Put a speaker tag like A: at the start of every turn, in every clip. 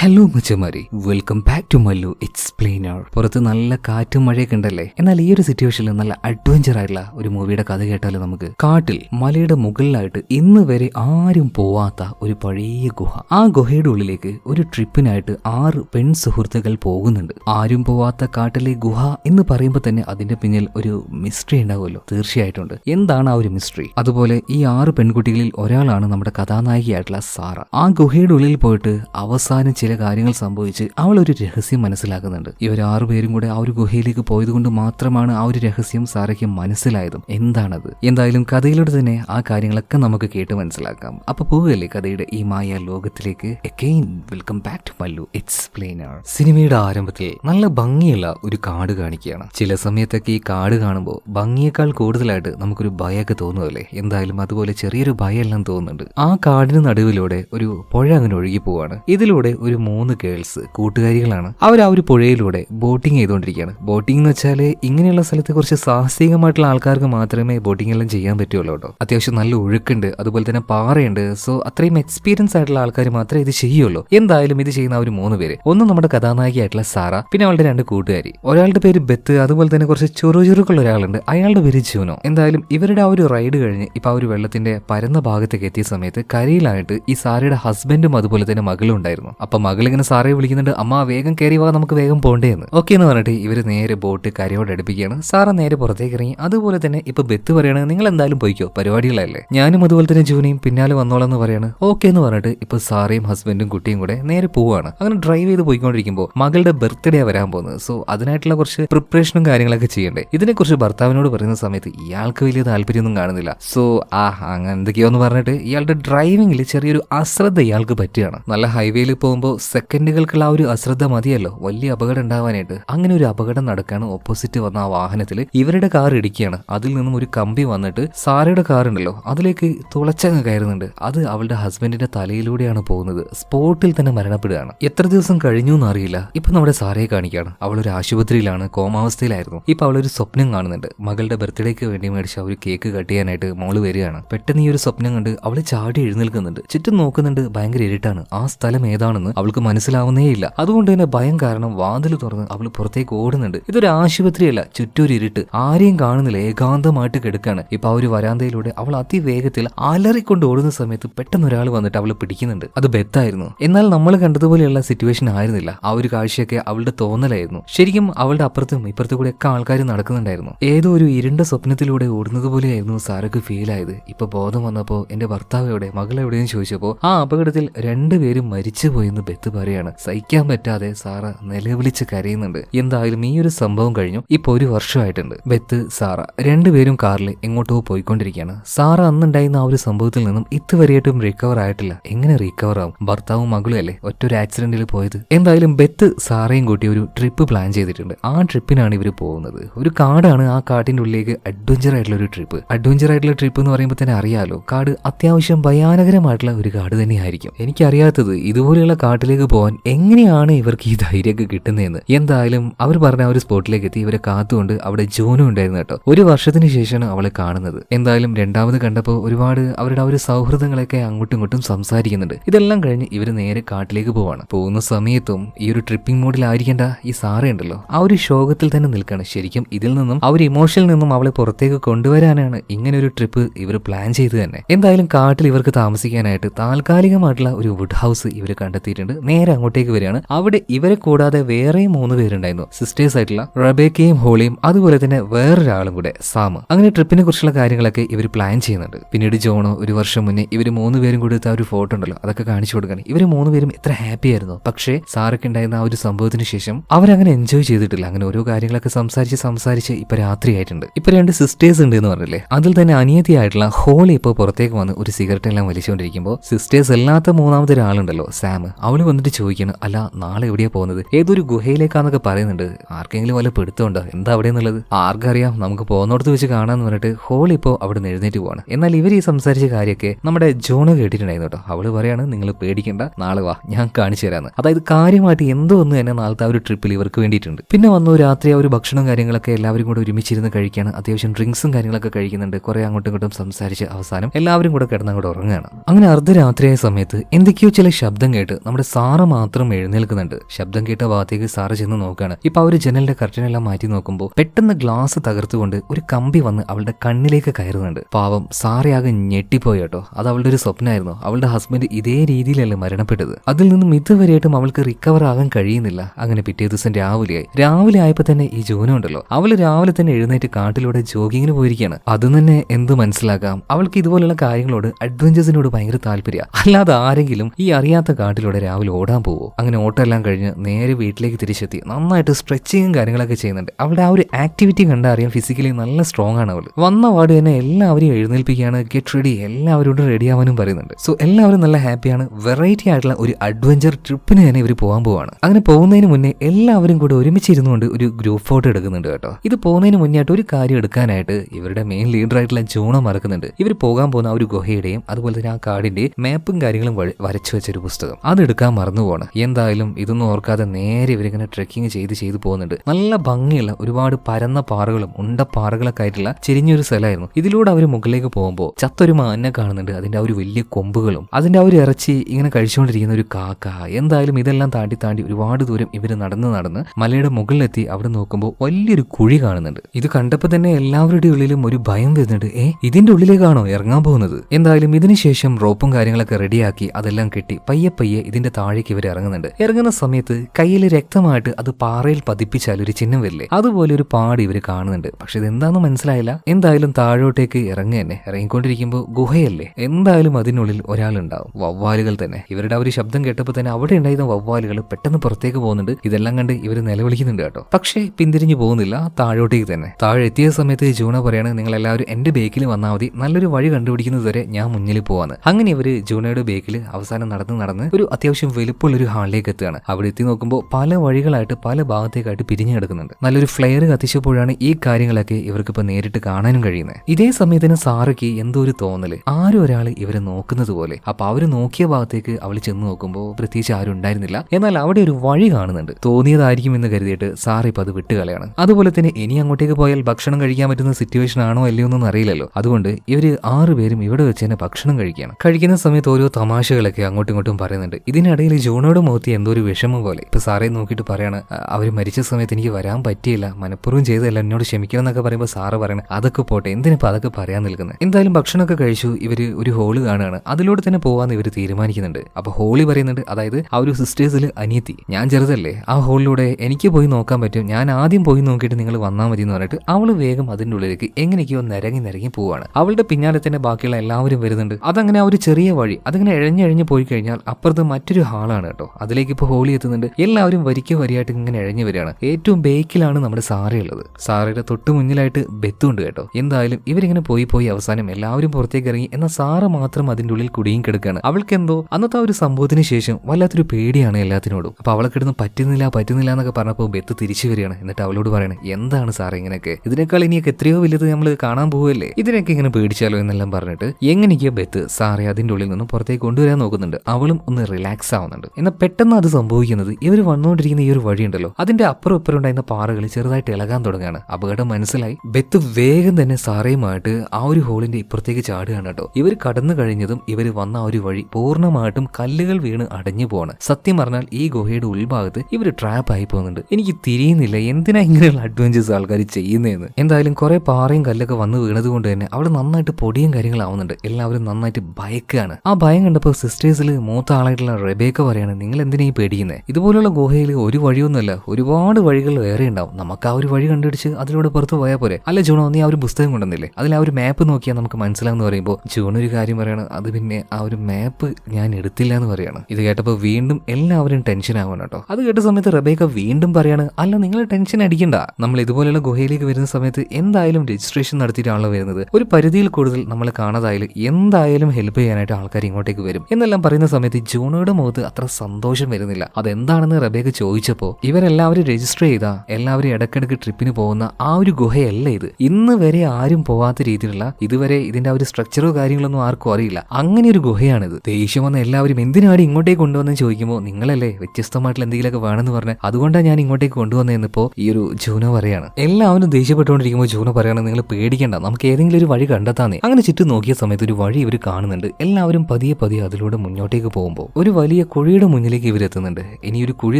A: Hello മച്ചമാരി welcome back to Mallu explainer പുറത്ത് നല്ല കാറ്റും മഴയൊക്കെ ഉണ്ടല്ലേ? എന്നാൽ ഈ ഒരു സിറ്റുവേഷനിൽ നല്ല അഡ്വഞ്ചർ ആയിട്ടുള്ള ഒരു മൂവിയുടെ കഥ കേട്ടാലും നമുക്ക്? കാട്ടിൽ മലയുടെ മുകളിലായിട്ട് ഇന്ന് വരെ ആരും പോവാത്ത ഒരു പഴയ ഗുഹ. ആ ഗുഹയുടെ ഉള്ളിലേക്ക് ഒരു ട്രിപ്പിനായിട്ട് ആറ് പെൺ സുഹൃത്തുക്കൾ പോകുന്നുണ്ട്. ആരും പോവാത്ത കാട്ടിലെ ഗുഹ എന്ന് പറയുമ്പോൾ തന്നെ അതിന്റെ പിന്നിൽ ഒരു മിസ്റ്ററി ഉണ്ടാവുമല്ലോ. തീർച്ചയായിട്ടുണ്ട് എന്താണ് ആ ഒരു മിസ്റ്ററി അതുപോലെ ഈ ആറ് പെൺകുട്ടികളിൽ ഒരാളാണ് നമ്മുടെ കഥാനായികയായിട്ടുള്ള സാറ. ആ ഗുഹയുടെ ഉള്ളിൽ പോയിട്ട് അവസാനം ചില കാര്യങ്ങൾ സംഭവിച്ച് അവൾ ഒരു രഹസ്യം മനസ്സിലാക്കുന്നുണ്ട്. ഇവർ ആറുപേരും കൂടെ ആ ഒരു ഗുഹയിലേക്ക് പോയത് കൊണ്ട് മാത്രമാണ് ആ ഒരു രഹസ്യം സാറയ്ക്ക് മനസ്സിലായതും. എന്താണത്? എന്തായാലും കഥയിലൂടെ തന്നെ ആ കാര്യങ്ങളൊക്കെ നമുക്ക് കേട്ട് മനസ്സിലാക്കാം. അപ്പൊ പോവുകയല്ലേ കഥയുടെ ഈ മായ ലോകത്തിലേക്ക്? Again welcome back to Mallu explainer സിനിമയുടെ ആരംഭത്തിൽ നല്ല ഭംഗിയുള്ള ഒരു കാട് കാണിക്കുകയാണ്. ചില സമയത്തൊക്കെ ഈ കാട് കാണുമ്പോൾ ഭംഗിയേക്കാൾ കൂടുതലായിട്ട് നമുക്കൊരു ഭയമൊക്കെ തോന്നുമല്ലേ എന്തായാലും അതുപോലെ ചെറിയൊരു ഭയമെല്ലാം തോന്നുന്നുണ്ട്. ആ കാടിന് നടുവിലൂടെ ഒരു പുഴ അങ്ങനെ ഒഴുകി പോവാണ് ഇതിലൂടെ ഒരു മൂന്ന് ഗേൾസ് കൂട്ടുകാരികളാണ്. അവർ ആ ഒരു പുഴയിലൂടെ ബോട്ടിംഗ് ചെയ്തുകൊണ്ടിരിക്കുകയാണ്. ബോട്ടിംഗ് എന്ന് വെച്ചാൽ ഇങ്ങനെയുള്ള സ്ഥലത്ത് കുറച്ച് സാഹസികമായിട്ടുള്ള ആൾക്കാർക്ക് മാത്രമേ ബോട്ടിംഗ് എല്ലാം ചെയ്യാൻ പറ്റുള്ളൂ കേട്ടോ. അത്യാവശ്യം നല്ല ഒഴുക്കുണ്ട് അതുപോലെ തന്നെ പാറയുണ്ട്. സോ അത്രയും എക്സ്പീരിയൻസ് ആയിട്ടുള്ള ആൾക്കാർ മാത്രമേ ഇത് ചെയ്യുള്ളൂ എന്തായാലും ഇത് ചെയ്യുന്ന ഒരു മൂന്ന് പേര്. ഒന്ന് നമ്മുടെ കഥാനായികയായിട്ടുള്ള സാറ പിന്നെ അവളുടെ രണ്ട് കൂട്ടുകാരി. ഒരാളുടെ പേര് ബെത്ത് അതുപോലെ തന്നെ കുറച്ച് ചുറുചുറുക്കുള്ള ഒരാളുണ്ട്. അയാളുടെ പേര് ജൂനോ. എന്തായാലും ഇവരുടെ ആ ഒരു റൈഡ് കഴിഞ്ഞ് ഇപ്പൊ ആ ഒരു വെള്ളത്തിന്റെ പരന്ന ഭാഗത്തേക്ക് എത്തിയ സമയത്ത് കരയിലായിട്ട് ഈ സാറയുടെ ഹസ്ബൻഡും അതുപോലെ തന്നെ മകളും ഉണ്ടായിരുന്നു. അപ്പൊ മകൾ ഇങ്ങനെ സാറയെ വിളിക്കുന്നുണ്ട് അമ്മ വേഗം കയറി വാ നമുക്ക് വേഗം പോണ്ടേന്ന് ഓക്കെ എന്ന് പറഞ്ഞിട്ട് ഇവർ നേരെ ബോട്ട് കരയോട് അടുപ്പിക്കുകയാണ്. സാറ നേരെ പുറത്തേക്ക് ഇറങ്ങി. അതുപോലെ തന്നെ ഇപ്പൊ ബെത്ത് പറയാണ് നിങ്ങൾ എന്തായാലും പോയിക്കോ പരിപാടികളല്ലേ? ഞാനും അതുപോലെ തന്നെ ജൂനിയും പിന്നാലെ വന്നോളാം എന്ന് പറയാണ്. ഓക്കെ എന്ന് പറഞ്ഞിട്ട് ഇപ്പൊ സാറയും ഹസ്ബൻഡും കുട്ടിയും കൂടെ നേരെ പോവാണ്. അങ്ങനെ ഡ്രൈവ് ചെയ്ത് പോയിക്കൊണ്ടിരിക്കുമ്പോൾ മകളുടെ ബർത്ത്ഡേ വരാൻ പോകുന്നത് സോ അതിനായിട്ടുള്ള കുറച്ച് പ്രിപ്പറേഷനും കാര്യങ്ങളൊക്കെ ചെയ്യണ്ടേ. ഇതിനെക്കുറിച്ച് ഭർത്താവിനോട് പറയുന്ന സമയത്ത് ഇയാൾക്ക് വലിയ താല്പര്യമൊന്നും കാണുന്നില്ല. സോ ആ അങ്ങനെ എന്തൊക്കെയോ എന്ന് പറഞ്ഞിട്ട് ഇയാളുടെ ഡ്രൈവിംഗിൽ ചെറിയൊരു അശ്രദ്ധ ഇയാൾക്ക് പറ്റുകയാണ്. നല്ല ഹൈവേയിൽ പോകുമ്പോൾ സെക്കൻഡുകൾക്കുള്ള ആ ഒരു അശ്രദ്ധ മതിയല്ലോ. വലിയ അപകടം ഉണ്ടാവാനായിട്ട്. അങ്ങനെ ഒരു അപകടം നടക്കാണ് ഓപ്പോസിറ്റ് വന്ന ആ വാഹനത്തിൽ ഇവരുടെ കാർ ഇടിക്കുകയാണ്. അതിൽ നിന്നും ഒരു കമ്പി വന്നിട്ട് സാറയുടെ കാർ ഉണ്ടല്ലോ. അതിലേക്ക് തുളച്ചങ്ങ് കയറുന്നുണ്ട്. അത് അവളുടെ ഹസ്ബൻഡിന്റെ തലയിലൂടെയാണ് പോകുന്നത്. സ്പോട്ടിൽ തന്നെ മരണപ്പെടുകയാണ്. എത്ര ദിവസം കഴിഞ്ഞു എന്നറിയില്ല. ഇപ്പൊ നമ്മുടെ സാറയെ കാണിക്കുകയാണ്. അവൾ ഒരു ആശുപത്രിയിലാണ്. കോമാവസ്ഥയിലായിരുന്നു. ഇപ്പൊ അവളൊരു സ്വപ്നം കാണുന്നുണ്ട്. മകളുടെ ബർത്ത്ഡേക്ക് വേണ്ടി മേടിച്ച ഒരു കേക്ക് കട്ട് ചെയ്യാനായിട്ട് മോൾ വരികയാണ്. പെട്ടെന്ന് ഈ ഒരു സ്വപ്നം കണ്ട് അവൾ ചാടി എഴുന്നേൽക്കുന്നുണ്ട്. ചുറ്റും നോക്കുന്നുണ്ട്. ഭയങ്കര ഇരുട്ടാണ്. ആ സ്ഥലം ഏതാണെന്ന് അവൾക്ക് മനസ്സിലാവുന്നേ ഇല്ല. അതുകൊണ്ട് തന്നെ ഭയം കാരണം വാതിൽ തുറന്ന് അവൾ പുറത്തേക്ക് ഓടുന്നുണ്ട്. ഇതൊരു ആശുപത്രിയല്ല ചുറ്റൊരു ഇരുട്ട് ആരെയും കാണുന്നില്ല ഏകാന്തമായിട്ട് കിടക്കാണ്. ഇപ്പൊ ആ ഒരു വരാന്തയിലൂടെ അവൾ അതിവേഗത്തിൽ അലറിക്കൊണ്ട് ഓടുന്ന സമയത്ത് പെട്ടെന്ന് ഒരാൾ വന്നിട്ട് അവളെ പിടിക്കുന്നുണ്ട്. അത് ബെത്തായിരുന്നു. എന്നാൽ നമ്മൾ കണ്ടതുപോലെയുള്ള സിറ്റുവേഷൻ ആയിരുന്നില്ല. ആ ഒരു കാഴ്ചയൊക്കെ അവളുടെ തോന്നലായിരുന്നു. ശരിക്കും അവളുടെ അപ്പുറത്തും ഇപ്പുറത്തും കൂടെ ഒക്കെ ആൾക്കാർ നടക്കുന്നുണ്ടായിരുന്നു. ഏതോ ഒരു ഇരുണ്ട സ്വപ്നത്തിലൂടെ ഓടുന്നത് പോലെയായിരുന്നു സാറക്ക് ഫീൽ ആയത്. ഇപ്പൊ ബോധം വന്നപ്പോ എന്റെ ഭർത്താവ് എവിടെ മകൾ എവിടെയെന്ന് ചോദിച്ചപ്പോ ആ അപകടത്തിൽ രണ്ടുപേരും മരിച്ചുപോയെന്ന് ബെത്ത് പറയാണ് സഹിക്കാൻ പറ്റാതെ സാറ നിലവിളിച്ച് കരയുന്നുണ്ട്. എന്തായാലും ഈ ഒരു സംഭവം കഴിഞ്ഞു. ഇപ്പൊ ഒരു വർഷമായിട്ടുണ്ട്. ബെത്ത് സാറ രണ്ടുപേരും കാറിൽ എങ്ങോട്ടോ പോയിക്കൊണ്ടിരിക്കുകയാണ്. സാറ അന്നുണ്ടായിരുന്ന ആ ഒരു സംഭവത്തിൽ നിന്നും ഇതുവരെയായിട്ടും റിക്കവർ ആയിട്ടില്ല. എങ്ങനെ റിക്കവർ ആവും? ഭർത്താവും മകളും അല്ലേ? ഒറ്റൊരു ആക്സിഡന്റിൽ പോയത്. എന്തായാലും ബെത്ത് സാറയും കൂട്ടി ഒരു ട്രിപ്പ് പ്ലാൻ ചെയ്തിട്ടുണ്ട്. ആ ട്രിപ്പിനാണ് ഇവർ പോകുന്നത്. ഒരു കാടാണ് ആ കാട്ടിന്റെ ഉള്ളിലേക്ക് അഡ്വഞ്ചർ ആയിട്ടുള്ള ഒരു ട്രിപ്പ് അഡ്വഞ്ചർ ആയിട്ടുള്ള ട്രിപ്പ് എന്ന് പറയുമ്പോൾ തന്നെ അറിയാലോ കാട് അത്യാവശ്യം ഭയാനകരമായിട്ടുള്ള ഒരു കാട് തന്നെയായിരിക്കും. എനിക്കറിയാത്തത് ഇതുപോലെയുള്ള കാട്ടിലേക്ക് പോകാൻ എങ്ങനെയാണ് ഇവർക്ക് ഈ ധൈര്യമൊക്കെ കിട്ടുന്നതെന്ന്? എന്തായാലും അവർ പറഞ്ഞ ആ ഒരു സ്പോട്ടിലേക്ക് എത്തി ഇവരെ കാത്തുകൊണ്ട് അവിടെ ജോനും ഉണ്ടായിരുന്നു കേട്ടോ. ഒരു വർഷത്തിന് ശേഷമാണ് അവളെ കാണുന്നത്. എന്തായാലും രണ്ടാമത് കണ്ടപ്പോൾ ഒരുപാട് അവരുടെ ആ ഒരു സൗഹൃദങ്ങളൊക്കെ അങ്ങോട്ടും ഇങ്ങോട്ടും സംസാരിക്കുന്നുണ്ട്. ഇതെല്ലാം കഴിഞ്ഞ് ഇവർ നേരെ കാട്ടിലേക്ക് പോവാണ്. പോകുന്ന സമയത്തും ഈ ഒരു ട്രിപ്പിംഗ് മോഡിലായിരിക്കേണ്ട ഈ സാറേ ഉണ്ടല്ലോ ആ ഒരു ശോകത്തിൽ തന്നെ നിൽക്കുകയാണ് ശരിക്കും ഇതിൽ നിന്നും ആ ഒരു ഇമോഷനിൽ നിന്നും അവളെ പുറത്തേക്ക് കൊണ്ടുവരാനാണ് ഇങ്ങനെ ഒരു ട്രിപ്പ് ഇവർ പ്ലാൻ ചെയ്ത് തന്നെ. എന്തായാലും കാട്ടിൽ ഇവർക്ക് താമസിക്കാനായിട്ട് താൽക്കാലികമായിട്ടുള്ള ഒരു വുഡ് ഹൗസ് ഇവർ കണ്ടെത്തിയിട്ടുണ്ട്. നേരെ അങ്ങോട്ടേക്ക് വരികയാണ്. അവിടെ ഇവരെ കൂടാതെ വേറെയും മൂന്ന് പേരുണ്ടായിരുന്നു. സിസ്റ്റേഴ്സ് ആയിട്ടുള്ള റബേക്കയും ഹോളിയും അതുപോലെ തന്നെ വേറൊരാളും കൂടെ സാം. അങ്ങനെ ട്രിപ്പിനെ കുറിച്ചുള്ള കാര്യങ്ങളൊക്കെ ഇവർ പ്ലാൻ ചെയ്യുന്നുണ്ട്. പിന്നീട് ജോണോ ഒരു വർഷം മുന്നേ ഇവർ മൂന്ന് പേരും കൂടി എടുത്ത ആ ഒരു ഫോട്ടോ ഉണ്ടല്ലോ അതൊക്കെ കാണിച്ചു കൊടുക്കാൻ ഇവർ മൂന്ന് പേരും എത്ര ഹാപ്പി ആയിരുന്നു. പക്ഷേ സാറൊക്കെ ഉണ്ടായിരുന്ന ആ ഒരു സംഭവത്തിന് ശേഷം അവരങ്ങനെ എൻജോയ് ചെയ്തിട്ടില്ല. അങ്ങനെ ഓരോ കാര്യങ്ങളൊക്കെ സംസാരിച്ച് സംസാരിച്ച് ഇപ്പൊ രാത്രിയായിട്ടുണ്ട് ഇപ്പൊ രണ്ട് സിസ്റ്റേഴ്സ് ഉണ്ട് എന്ന് പറഞ്ഞില്ലേ? അതിൽ തന്നെ അനിയത്തിയായിട്ടുള്ള ഹോളി ഇപ്പോൾ പുറത്തേക്ക് വന്ന് ഒരു സിഗരറ്റ് എല്ലാം വലിച്ചുകൊണ്ടിരിക്കുമ്പോൾ സിസ്റ്റേഴ്സ് അല്ലാത്ത മൂന്നാമത്തെ ഒരാളുണ്ടല്ലോ സാം. അവൾ വന്നിട്ട് ചോദിക്കണം അല്ല നാളെ എവിടെയാ പോകുന്നത്? ഏതൊരു ഗുഹയിലേക്കാന്നൊക്കെ പറയുന്നുണ്ട്. ആർക്കെങ്കിലും വല്ല പിടുത്തമുണ്ടോ? എന്താ അവിടെ എന്നുള്ളത്? ആർക്കറിയാം. നമുക്ക് പോകുന്നിടത്ത് വെച്ച് കാണാന്ന് പറഞ്ഞിട്ട് ഹോൾ ഇപ്പോൾ അവിടെ എഴുന്നേറ്റ് പോവാണ്. എന്നാൽ ഇവർ ഈ സംസാരിച്ച കാര്യമൊക്കെ നമ്മുടെ ജോണ് കേട്ടിട്ടുണ്ടായിരുന്നു കേട്ടോ. അവൾ പറയാണ് നിങ്ങൾ പേടിക്കണ്ട. നാളെ വാ. ഞാൻ കാണിച്ചു തരാന്ന്. അതായത് കാര്യമായിട്ട് എന്തോ ഒന്ന് തന്നെ നാളത്തെ ആ ഒരു ട്രിപ്പിൽ ഇവർക്ക് വേണ്ടിയിട്ടുണ്ട്. പിന്നെ വന്നു രാത്രി ആ ഒരു ഭക്ഷണം കാര്യങ്ങളൊക്കെ എല്ലാവരും കൂടെ ഒരുമിച്ചിരുന്ന് കഴിക്കാണ്. അത്യാവശ്യം ഡ്രിങ്ക്സും കാര്യങ്ങളൊക്കെ കഴിക്കുന്നുണ്ട്. കുറെ അങ്ങോട്ടും ഇങ്ങോട്ടും സംസാരിച്ച് അവസാനം എല്ലാവരും കൂടെ കിടന്നങ്ങോട്ട് ഉറങ്ങുകയാണ്. അങ്ങനെ അർദ്ധരാത്രിയായ സമയത്ത് എന്തൊക്കെയോ ചില ശബ്ദം കേട്ട് നമ്മുടെ സാറ മാത്രം എഴുന്നേൽക്കുന്നുണ്ട്. ശബ്ദം കേട്ട ഭാഗത്തേക്ക് സാറ് ചെന്ന് നോക്കുകയാണ് ഇപ്പൊ അവർ ജനലിന്റെ കർട്ടനെല്ലാം മാറ്റി നോക്കുമ്പോൾ പെട്ടെന്ന് ഗ്ലാസ് തകർത്തുകൊണ്ട് ഒരു കമ്പി വന്ന് അവളുടെ കണ്ണിലേക്ക് കയറുന്നുണ്ട്. പാവം സാറയാകെ ഞെട്ടിപ്പോയി കേട്ടോ. അത് അവളുടെ ഒരു സ്വപ്നമായിരുന്നു അവളുടെ ഹസ്ബൻഡ് ഇതേ രീതിയിലല്ലേ മരണപ്പെട്ടത്. അതിൽ നിന്നും ഇതുവരെയായിട്ടും അവൾക്ക് റിക്കവർ ആകാൻ കഴിയുന്നില്ല. അങ്ങനെ പിറ്റേ ദിവസം രാവിലെയായി. രാവിലെ ആയപ്പോ തന്നെ ഈ ജോന ഉണ്ടല്ലോ. അവൾ രാവിലെ തന്നെ എഴുന്നേറ്റ് കാട്ടിലൂടെ ജോഗിങ്ങിന് പോയിരിക്കുകയാണ് അത് തന്നെ എന്ത് മനസ്സിലാക്കാം? അവൾക്ക് ഇതുപോലുള്ള കാര്യങ്ങളോട് അഡ്വഞ്ചേഴ്സിനോട് ഭയങ്കര താല്പര്യ. അല്ലാതെ ആരെങ്കിലും ഈ അറിയാത്ത കാട്ടിലൂടെ രാവിലെ ഓടാൻ പോവോ? അങ്ങനെ ഓട്ടം എല്ലാം കഴിഞ്ഞ് നേരെ വീട്ടിലേക്ക് തിരിച്ചെത്തി. നന്നായിട്ട് സ്ട്രെച്ചിങ്ങും കാര്യങ്ങളൊക്കെ ചെയ്യുന്നുണ്ട്. അവളുടെ ആ ഒരു ആക്ടിവിറ്റി കണ്ടാൽ അറിയാം ഫിസിക്കലി നല്ല സ്ട്രോങ് ആണ് അവൾ വന്ന പാട് തന്നെ എല്ലാവരെയും എഴുന്നേൽപ്പിക്കുകയാണ് ഗെറ്റ് റെഡി എല്ലാവരോടും റെഡി ആവാനും പറയുന്നുണ്ട്. സോ എല്ലാവരും നല്ല ഹാപ്പിയാണ് വെറൈറ്റി ആയിട്ടുള്ള ഒരു അഡ്വഞ്ചർ ട്രിപ്പിന് തന്നെ ഇവർ പോകാൻ പോവാണ്. അങ്ങനെ പോകുന്നതിന് മുന്നേ എല്ലാവരും കൂടെ ഒരുമിച്ച് ഇരുന്നുകൊണ്ട് ഒരു ഗ്രൂപ്പ് ഫോട്ടോ എടുക്കുന്നുണ്ട് കേട്ടോ. ഇത് പോകുന്നതിന് മുന്നേ ആയിട്ട് ഒരു കാര്യം എടുക്കാനായിട്ട് ഇവരുടെ മെയിൻ ലീഡർ ആയിട്ടുള്ള ജൂണോ മറക്കുന്നുണ്ട്. ഇവർ പോകാൻ പോകുന്ന ആ ഒരു ഗുഹയുടെയും അതുപോലെ തന്നെ ആ കാടിന്റെയും മാപ്പും കാര്യങ്ങളും വരച്ചു വെച്ച ഒരു പുസ്തകം. അതെടുക്കാൻ മറന്നു പോവാണ്. എന്തായാലും ഇതൊന്നും ഓർക്കാതെ നേരെ ഇവരിങ്ങനെ ട്രെക്കിംഗ് ചെയ്ത് ചെയ്ത് പോകുന്നുണ്ട്. നല്ല ഭംഗിയുള്ള ഒരുപാട് പരന്ന പാറകളും ഉണ്ട പാറകളൊക്കെ ആയിട്ടുള്ള ചെരിഞ്ഞൊരു സ്ഥലമായിരുന്നു. ഇതിലൂടെ അവർ മുകളിലേക്ക് പോകുമ്പോൾ ചത്തൊരു മാനെ കാണുന്നുണ്ട്. അതിന്റെ ആ ഒരു വലിയ കൊമ്പുകളും അതിന്റെ ആ ഒരു ഇറച്ചി ഇങ്ങനെ കഴിച്ചുകൊണ്ടിരിക്കുന്ന ഒരു കാക്ക. എന്തായാലും ഇതെല്ലാം താണ്ടി താണ്ടി ഒരുപാട് ദൂരം ഇവർ നടന്ന് നടന്ന് മലയുടെ മുകളിലെത്തി അവിടെ നോക്കുമ്പോൾ വലിയൊരു കുഴി കാണുന്നുണ്ട്. ഇത് കണ്ടപ്പോൾ തന്നെ എല്ലാവരുടെ ഉള്ളിലും ഒരു ഭയം വരുന്നുണ്ട്. ഏ ഇതിന്റെ ഉള്ളിലേക്കാണോ ഇറങ്ങാൻ പോകുന്നത്? എന്തായാലും ഇതിനുശേഷം റോപ്പും കാര്യങ്ങളൊക്കെ റെഡിയാക്കി അതെല്ലാം കെട്ടി പയ്യെ പയ്യെ ഇതിന്റെ താഴേക്ക് ഇവർ ഇറങ്ങുന്നുണ്ട്. ഇറങ്ങുന്ന സമയത്ത് കയ്യിൽ രക്തമായിട്ട് അത് പാറയിൽ പതിപ്പിച്ചാൽ ഒരു ചിഹ്നം വരില്ലേ? അതുപോലെ ഒരു പാട് ഇവർ കാണുന്നുണ്ട്. പക്ഷെ ഇതെന്താണെന്ന് മനസ്സിലായില്ല. എന്തായാലും താഴോട്ടേക്ക് ഇറങ്ങി തന്നെ. ഇറങ്ങിക്കൊണ്ടിരിക്കുമ്പോൾ ഗുഹയല്ലേ? എന്തായാലും അതിനുള്ളിൽ ഒരാളുണ്ടാവും. വവ്വാലുകൾ തന്നെ. ഇവരുടെ ആ ഒരു ശബ്ദം കേട്ടപ്പോൾ തന്നെ അവിടെ ഉണ്ടായിരുന്ന വവ്വാലുകൾ പെട്ടെന്ന് പുറത്തേക്ക് പോകുന്നുണ്ട്. ഇതെല്ലാം കണ്ട് ഇവർ നിലവിളിക്കുന്നുണ്ട് കേട്ടോ. പക്ഷേ പിന്തിരിഞ്ഞു പോകുന്നില്ല. താഴോട്ടേക്ക് തന്നെ. താഴെ എത്തിയ സമയത്ത് ജൂണ പറയാണ് നിങ്ങൾ എല്ലാവരും എന്റെ ബേക്കിൽ വന്നാൽ മതി. നല്ലൊരു വഴി കണ്ടുപിടിക്കുന്നത് വരെ ഞാൻ മുന്നിൽ പോവാന്ന്. അങ്ങനെ ഇവർ ജൂണയുടെ ബേക്കിൽ അവസാനം നടന്ന് നടന്ന് ഒരു അത്യാവശ്യം വലുപ്പമുള്ള ഒരു ഹാളിലേക്ക് എത്തുകയാണ്. അവിടെ എത്തി നോക്കുമ്പോൾ പല വഴികളായിട്ട് പല ഭാഗത്തേക്കായിട്ട് പിരിഞ്ഞു കിടക്കുന്നുണ്ട്. നല്ലൊരു ഫ്ലെയർ കത്തിച്ചപ്പോഴാണ് ഈ കാര്യങ്ങളൊക്കെ ഇവർക്ക് ഇപ്പൊ നേരിട്ട് കാണാനും കഴിയുന്നത്. ഇതേ സമയത്തിന് സാറയ്ക്ക് എന്തോ ഒരു തോന്നൽ. ആരും ഒരാൾ ഇവരെ നോക്കുന്നത് പോലെ. അപ്പൊ അവർ നോക്കിയ ഭാഗത്തേക്ക് അവൾ ചെന്ന് നോക്കുമ്പോൾ പ്രത്യേകിച്ച് ആരും ഉണ്ടായിരുന്നില്ല. എന്നാൽ അവിടെ ഒരു വഴി കാണുന്നുണ്ട്. തോന്നിയതായിരിക്കും എന്ന് കരുതിയിട്ട് സാർ ഇപ്പൊ അത് വിട്ടുകളയാണ്. അതുപോലെ തന്നെ ഇനി അങ്ങോട്ടേക്ക് പോയാൽ ഭക്ഷണം കഴിക്കാൻ പറ്റുന്ന സിറ്റുവേഷൻ ആണോ അല്ലയോ എന്നൊന്നും അറിയില്ലല്ലോ. അതുകൊണ്ട് ഇവർ ആറുപേരും ഇവിടെ വെച്ച് തന്നെ ഭക്ഷണം കഴിക്കുകയാണ്. കഴിക്കുന്ന സമയത്ത് ഓരോ തമാശകളൊക്കെ അങ്ങോട്ടും ഇങ്ങോട്ടും പറയുന്നുണ്ട്. ഇതിനിടയിൽ ജൂണോട് മുഖത്ത് എന്തോ ഒരു വിഷമം പോലെ. ഇപ്പൊ സാറേ നോക്കിയിട്ട് പറയാണ് അവർ മരിച്ച സമയത്ത് എനിക്ക് വരാൻ പറ്റിയില്ല. മനഃപൂർവം ചെയ്തതല്ല എന്നോട് ക്ഷമിക്കണം എന്നൊക്കെ പറയുമ്പോൾ സാറ് പറയണം അതൊക്കെ പോട്ടെ എന്തിനിപ്പോ അതൊക്കെ പറയാൻ നിൽക്കുന്നത് എന്തായാലും ഭക്ഷണമൊക്കെ കഴിച്ചു ഇവർ ഒരു ഹോൾ കാണുകയാണ്. അതിലൂടെ തന്നെ പോവാന്ന് ഇവർ തീരുമാനിക്കുന്നുണ്ട്. അപ്പോൾ ഹോളി പറയുന്നുണ്ട് അതായത് ആ ഒരു സിസ്റ്റേഴ്സിൽ അനിയത്തി ഞാൻ ചെറുതല്ലേ ആ ഹോളിലൂടെ എനിക്ക് പോയി നോക്കാൻ പറ്റും. ഞാൻ ആദ്യം പോയി നോക്കിയിട്ട് നിങ്ങൾ വന്നാൽ മതി എന്ന് പറഞ്ഞിട്ട് അവൾ വേഗം അതിന്റെ ഉള്ളിലേക്ക് എങ്ങനെയൊക്കെയോ നിരങ്ങി നിരങ്ങി പോവാണ്. അവളുടെ പിന്നാലെ തന്നെ ബാക്കിയുള്ള എല്ലാവരും വരുന്നുണ്ട്. അതങ്ങനെ ആ ഒരു ചെറിയ വഴി അതങ്ങനെ എഴഞ്ഞെഴഞ്ഞ് പോയി കഴിഞ്ഞാൽ അപ്പുറത്ത് മറ്റൊരു ഹാളാണ് കേട്ടോ. അതിലേക്ക് ഇപ്പോൾ ഹോളി എത്തുന്നുണ്ട്. എല്ലാവരും വരിക്ക വരിയായിട്ട് ഇങ്ങനെ ഇഴഞ്ഞു വരികയാണ്. ഏറ്റവും ബേക്കിലാണ് നമ്മുടെ സാറയുള്ളത് സാറയുടെ തൊട്ട് മുന്നിലായിട്ട് ബെത്തുണ്ട് കേട്ടോ. എന്തായാലും ഇവരിങ്ങനെ പോയി പോയി അവസാനം എല്ലാവരും പുറത്തേക്ക് ഇറങ്ങി എന്നാൽ സാറ മാത്രം അതിന്റെ ഉള്ളിൽ കുടിയും കിടക്കുകയാണ്. അവൾക്ക് എന്തോ അന്നത്തെ ആ ഒരു സംഭവത്തിന് ശേഷം വല്ലാത്തൊരു പേടിയാണ് എല്ലാത്തിനോടും. അപ്പോൾ അവളെ കിടന്ന് പറ്റുന്നില്ല പറ്റുന്നില്ല എന്നൊക്കെ പറഞ്ഞപ്പോൾ ബെത്ത് തിരിച്ചു വരികയാണ്. എന്നിട്ട് അവളോട് പറയണേ എന്താണ് സാറേ ഇങ്ങനെയൊക്കെ? ഇതിനേക്കാൾ ഇനിയൊക്കെ എത്രയോ വലുത് നമ്മൾ കാണാൻ പോവല്ലേ ഇതിനൊക്കെ ഇങ്ങനെ പേടിച്ചാലോ എന്നെല്ലാം പറഞ്ഞിട്ട് എങ്ങനെയൊക്കെയോ ബെത്ത് സാറെ അതിന്റെ ഉള്ളിൽ നിന്ന് പുറത്തേക്ക് കൊണ്ടുവരാൻ നോക്കുന്നുണ്ട്. അവളും ഒന്ന് റിലാക്സ് ആവുന്നുണ്ട്. എന്നാൽ പെട്ടെന്ന് അത് സംഭവിക്കുന്നത് ഇവർ വന്നുകൊണ്ടിരിക്കുന്ന ഈ ഒരു വഴിയുണ്ടല്ലോ. അതിന്റെ അപ്പുറം ഇപ്പുറം ഉണ്ടായിരുന്ന പാറകൾ ചെറുതായിട്ട് ഇളകാൻ തുടങ്ങുകയാണ്. അപകടം മനസ്സിലായി. ബെത്ത് വേഗം തന്നെ സാറയുമായിട്ട് ആ ഒരു ഹോളിന്റെ ഇപ്പുറത്തേക്ക് ചാടുകയാണ് കേട്ടോ. ഇവർ കടന്നു കഴിഞ്ഞതും ഇവർ വന്ന ആ ഒരു വഴി പൂർണമായിട്ടും കല്ലുകൾ വീണ് അടഞ്ഞു പോവാണ്. സത്യം പറഞ്ഞാൽ ഈ ഗുഹയുടെ ഉൾഭാഗത്ത് ഇവർ ട്രാപ്പ് ആയി പോകുന്നുണ്ട്. എനിക്ക് തിരിയുന്നില്ല. എന്തിനാ ഇങ്ങനെയുള്ള അഡ്വഞ്ചേഴ്സ് ആൾക്കാർ ചെയ്യുന്നതെന്ന്. എന്തായാലും കുറെ പാറയും കല്ലൊക്കെ വന്ന് വീണത് കൊണ്ട് തന്നെ അവിടെ നന്നായിട്ട് പൊടിയും കാര്യങ്ങളാവുന്നുണ്ട് എല്ലാവരും നന്നായിട്ട് ഭയക്കുകയാണ്. ആ ഭയം കണ്ടപ്പോൾ സിസ്റ്റേഴ്സിൽ മൂത്ത ആളായിട്ടുള്ള റെബേക്ക പറയാണ് നിങ്ങൾ എന്തിനാ ഈ പേടിക്കുന്നത് ഇതുപോലുള്ള ഗുഹയിൽ ഒരു വഴിയൊന്നുമല്ല. ഒരുപാട് വഴികൾ വേറെ ഉണ്ടാവും. നമുക്ക് ആ ഒരു വഴി കണ്ടുപിടിച്ച് അതിലൂടെ പുറത്തു പോയാൽ പോരെ. അല്ല ജൂണോ നീ ആ ഒരു പുസ്തകം കൊണ്ടുവന്നില്ലേ? അതിൽ ആ ഒരു മാപ്പ് നോക്കിയാൽ നമുക്ക് മനസ്സിലാകുന്ന പറയുമ്പോൾ ജൂൺ ഒരു കാര്യം പറയാണ് അത് പിന്നെ ആ ഒരു മാപ്പ് ഞാൻ എടുത്തില്ല എന്ന് പറയാണ്. ഇത് കേട്ടപ്പോൾ വീണ്ടും എല്ലാവരും ടെൻഷൻ ആവണം കേട്ടോ. അത് കേട്ട സമയത്ത് റബേക്ക വീണ്ടും പറയാണ് അല്ല നിങ്ങൾ ടെൻഷൻ അടിക്കണ്ട. നമ്മൾ ഇതുപോലെയുള്ള ഗുഹയിലേക്ക് വരുന്ന സമയത്ത് എന്തായാലും രജിസ്ട്രേഷൻ നടത്തിയിട്ടാണല്ലോ വരുന്നത്. ഒരു പരിധിയിൽ കൂടുതൽ നമ്മൾ കാണാതായാലും എന്തായാലും ഹെൽപ്പ് ചെയ്യാനായിട്ട് ആൾക്കാർ ഇങ്ങോട്ടേക്ക് വരും. എന്നെല്ലാം പറയുന്ന സമയത്ത് ജൂണോയുടെ മുഖത്ത് അത്ര സന്തോഷം വരുന്നില്ല. അതെന്താണെന്ന് റബേക്ക് ചോദിച്ചപ്പോൾ ഇവരെല്ലാവരും രജിസ്റ്റർ ചെയ്ത എല്ലാവരും ഇടയ്ക്കിടയ്ക്ക് ട്രിപ്പിന് പോകുന്ന ആ ഒരു ഗുഹയല്ല ഇത്. ഇന്ന് വരെ ആരും പോവാത്ത രീതിയിലുള്ള ഇതുവരെ ഇതിന്റെ ആ ഒരു സ്ട്രക്ചറോ കാര്യങ്ങളൊന്നും ആർക്കും അറിയില്ല. അങ്ങനെ ഒരു ഗുഹയാണിത്. ദേഷ്യം വന്ന എല്ലാവരും എന്തിനാണ് ഇങ്ങോട്ടേക്ക് കൊണ്ടുവന്നെന്ന് ചോദിക്കുമ്പോൾ നിങ്ങളല്ലേ വ്യത്യസ്തമായിട്ടുള്ള എന്തെങ്കിലുമൊക്കെ വേണമെന്ന് പറഞ്ഞ് അതുകൊണ്ടാണ് ഞാൻ ഇങ്ങോട്ടേക്ക് കൊണ്ടുവന്നതെന്നിപ്പോ ഈ ഒരു ജൂനോ പറയാണ്. എല്ലാവരും ദേഷ്യപ്പെട്ടുകൊണ്ടിരിക്കുമ്പോൾ ജൂനോ പറയാണ് നിങ്ങൾ പേടിക്കേണ്ട നമുക്ക് ഏതെങ്കിലും ഒരു വഴി കണ്ടെത്താന്നേ. അങ്ങനെ ചുറ്റും നോക്കിയ സമയത്ത് ഒരു വഴി ഇവർ കാണുന്നുണ്ട്. എല്ലാവരും പതിയെ പതിയെ അതിലൂടെ മുന്നോട്ടേക്ക് പോകുമ്പോൾ ഒരു വലിയ വലിയ കുഴിയുടെ മുന്നിലേക്ക് ഇവരെത്തുന്നുണ്ട് ഇനി ഒരു കുഴി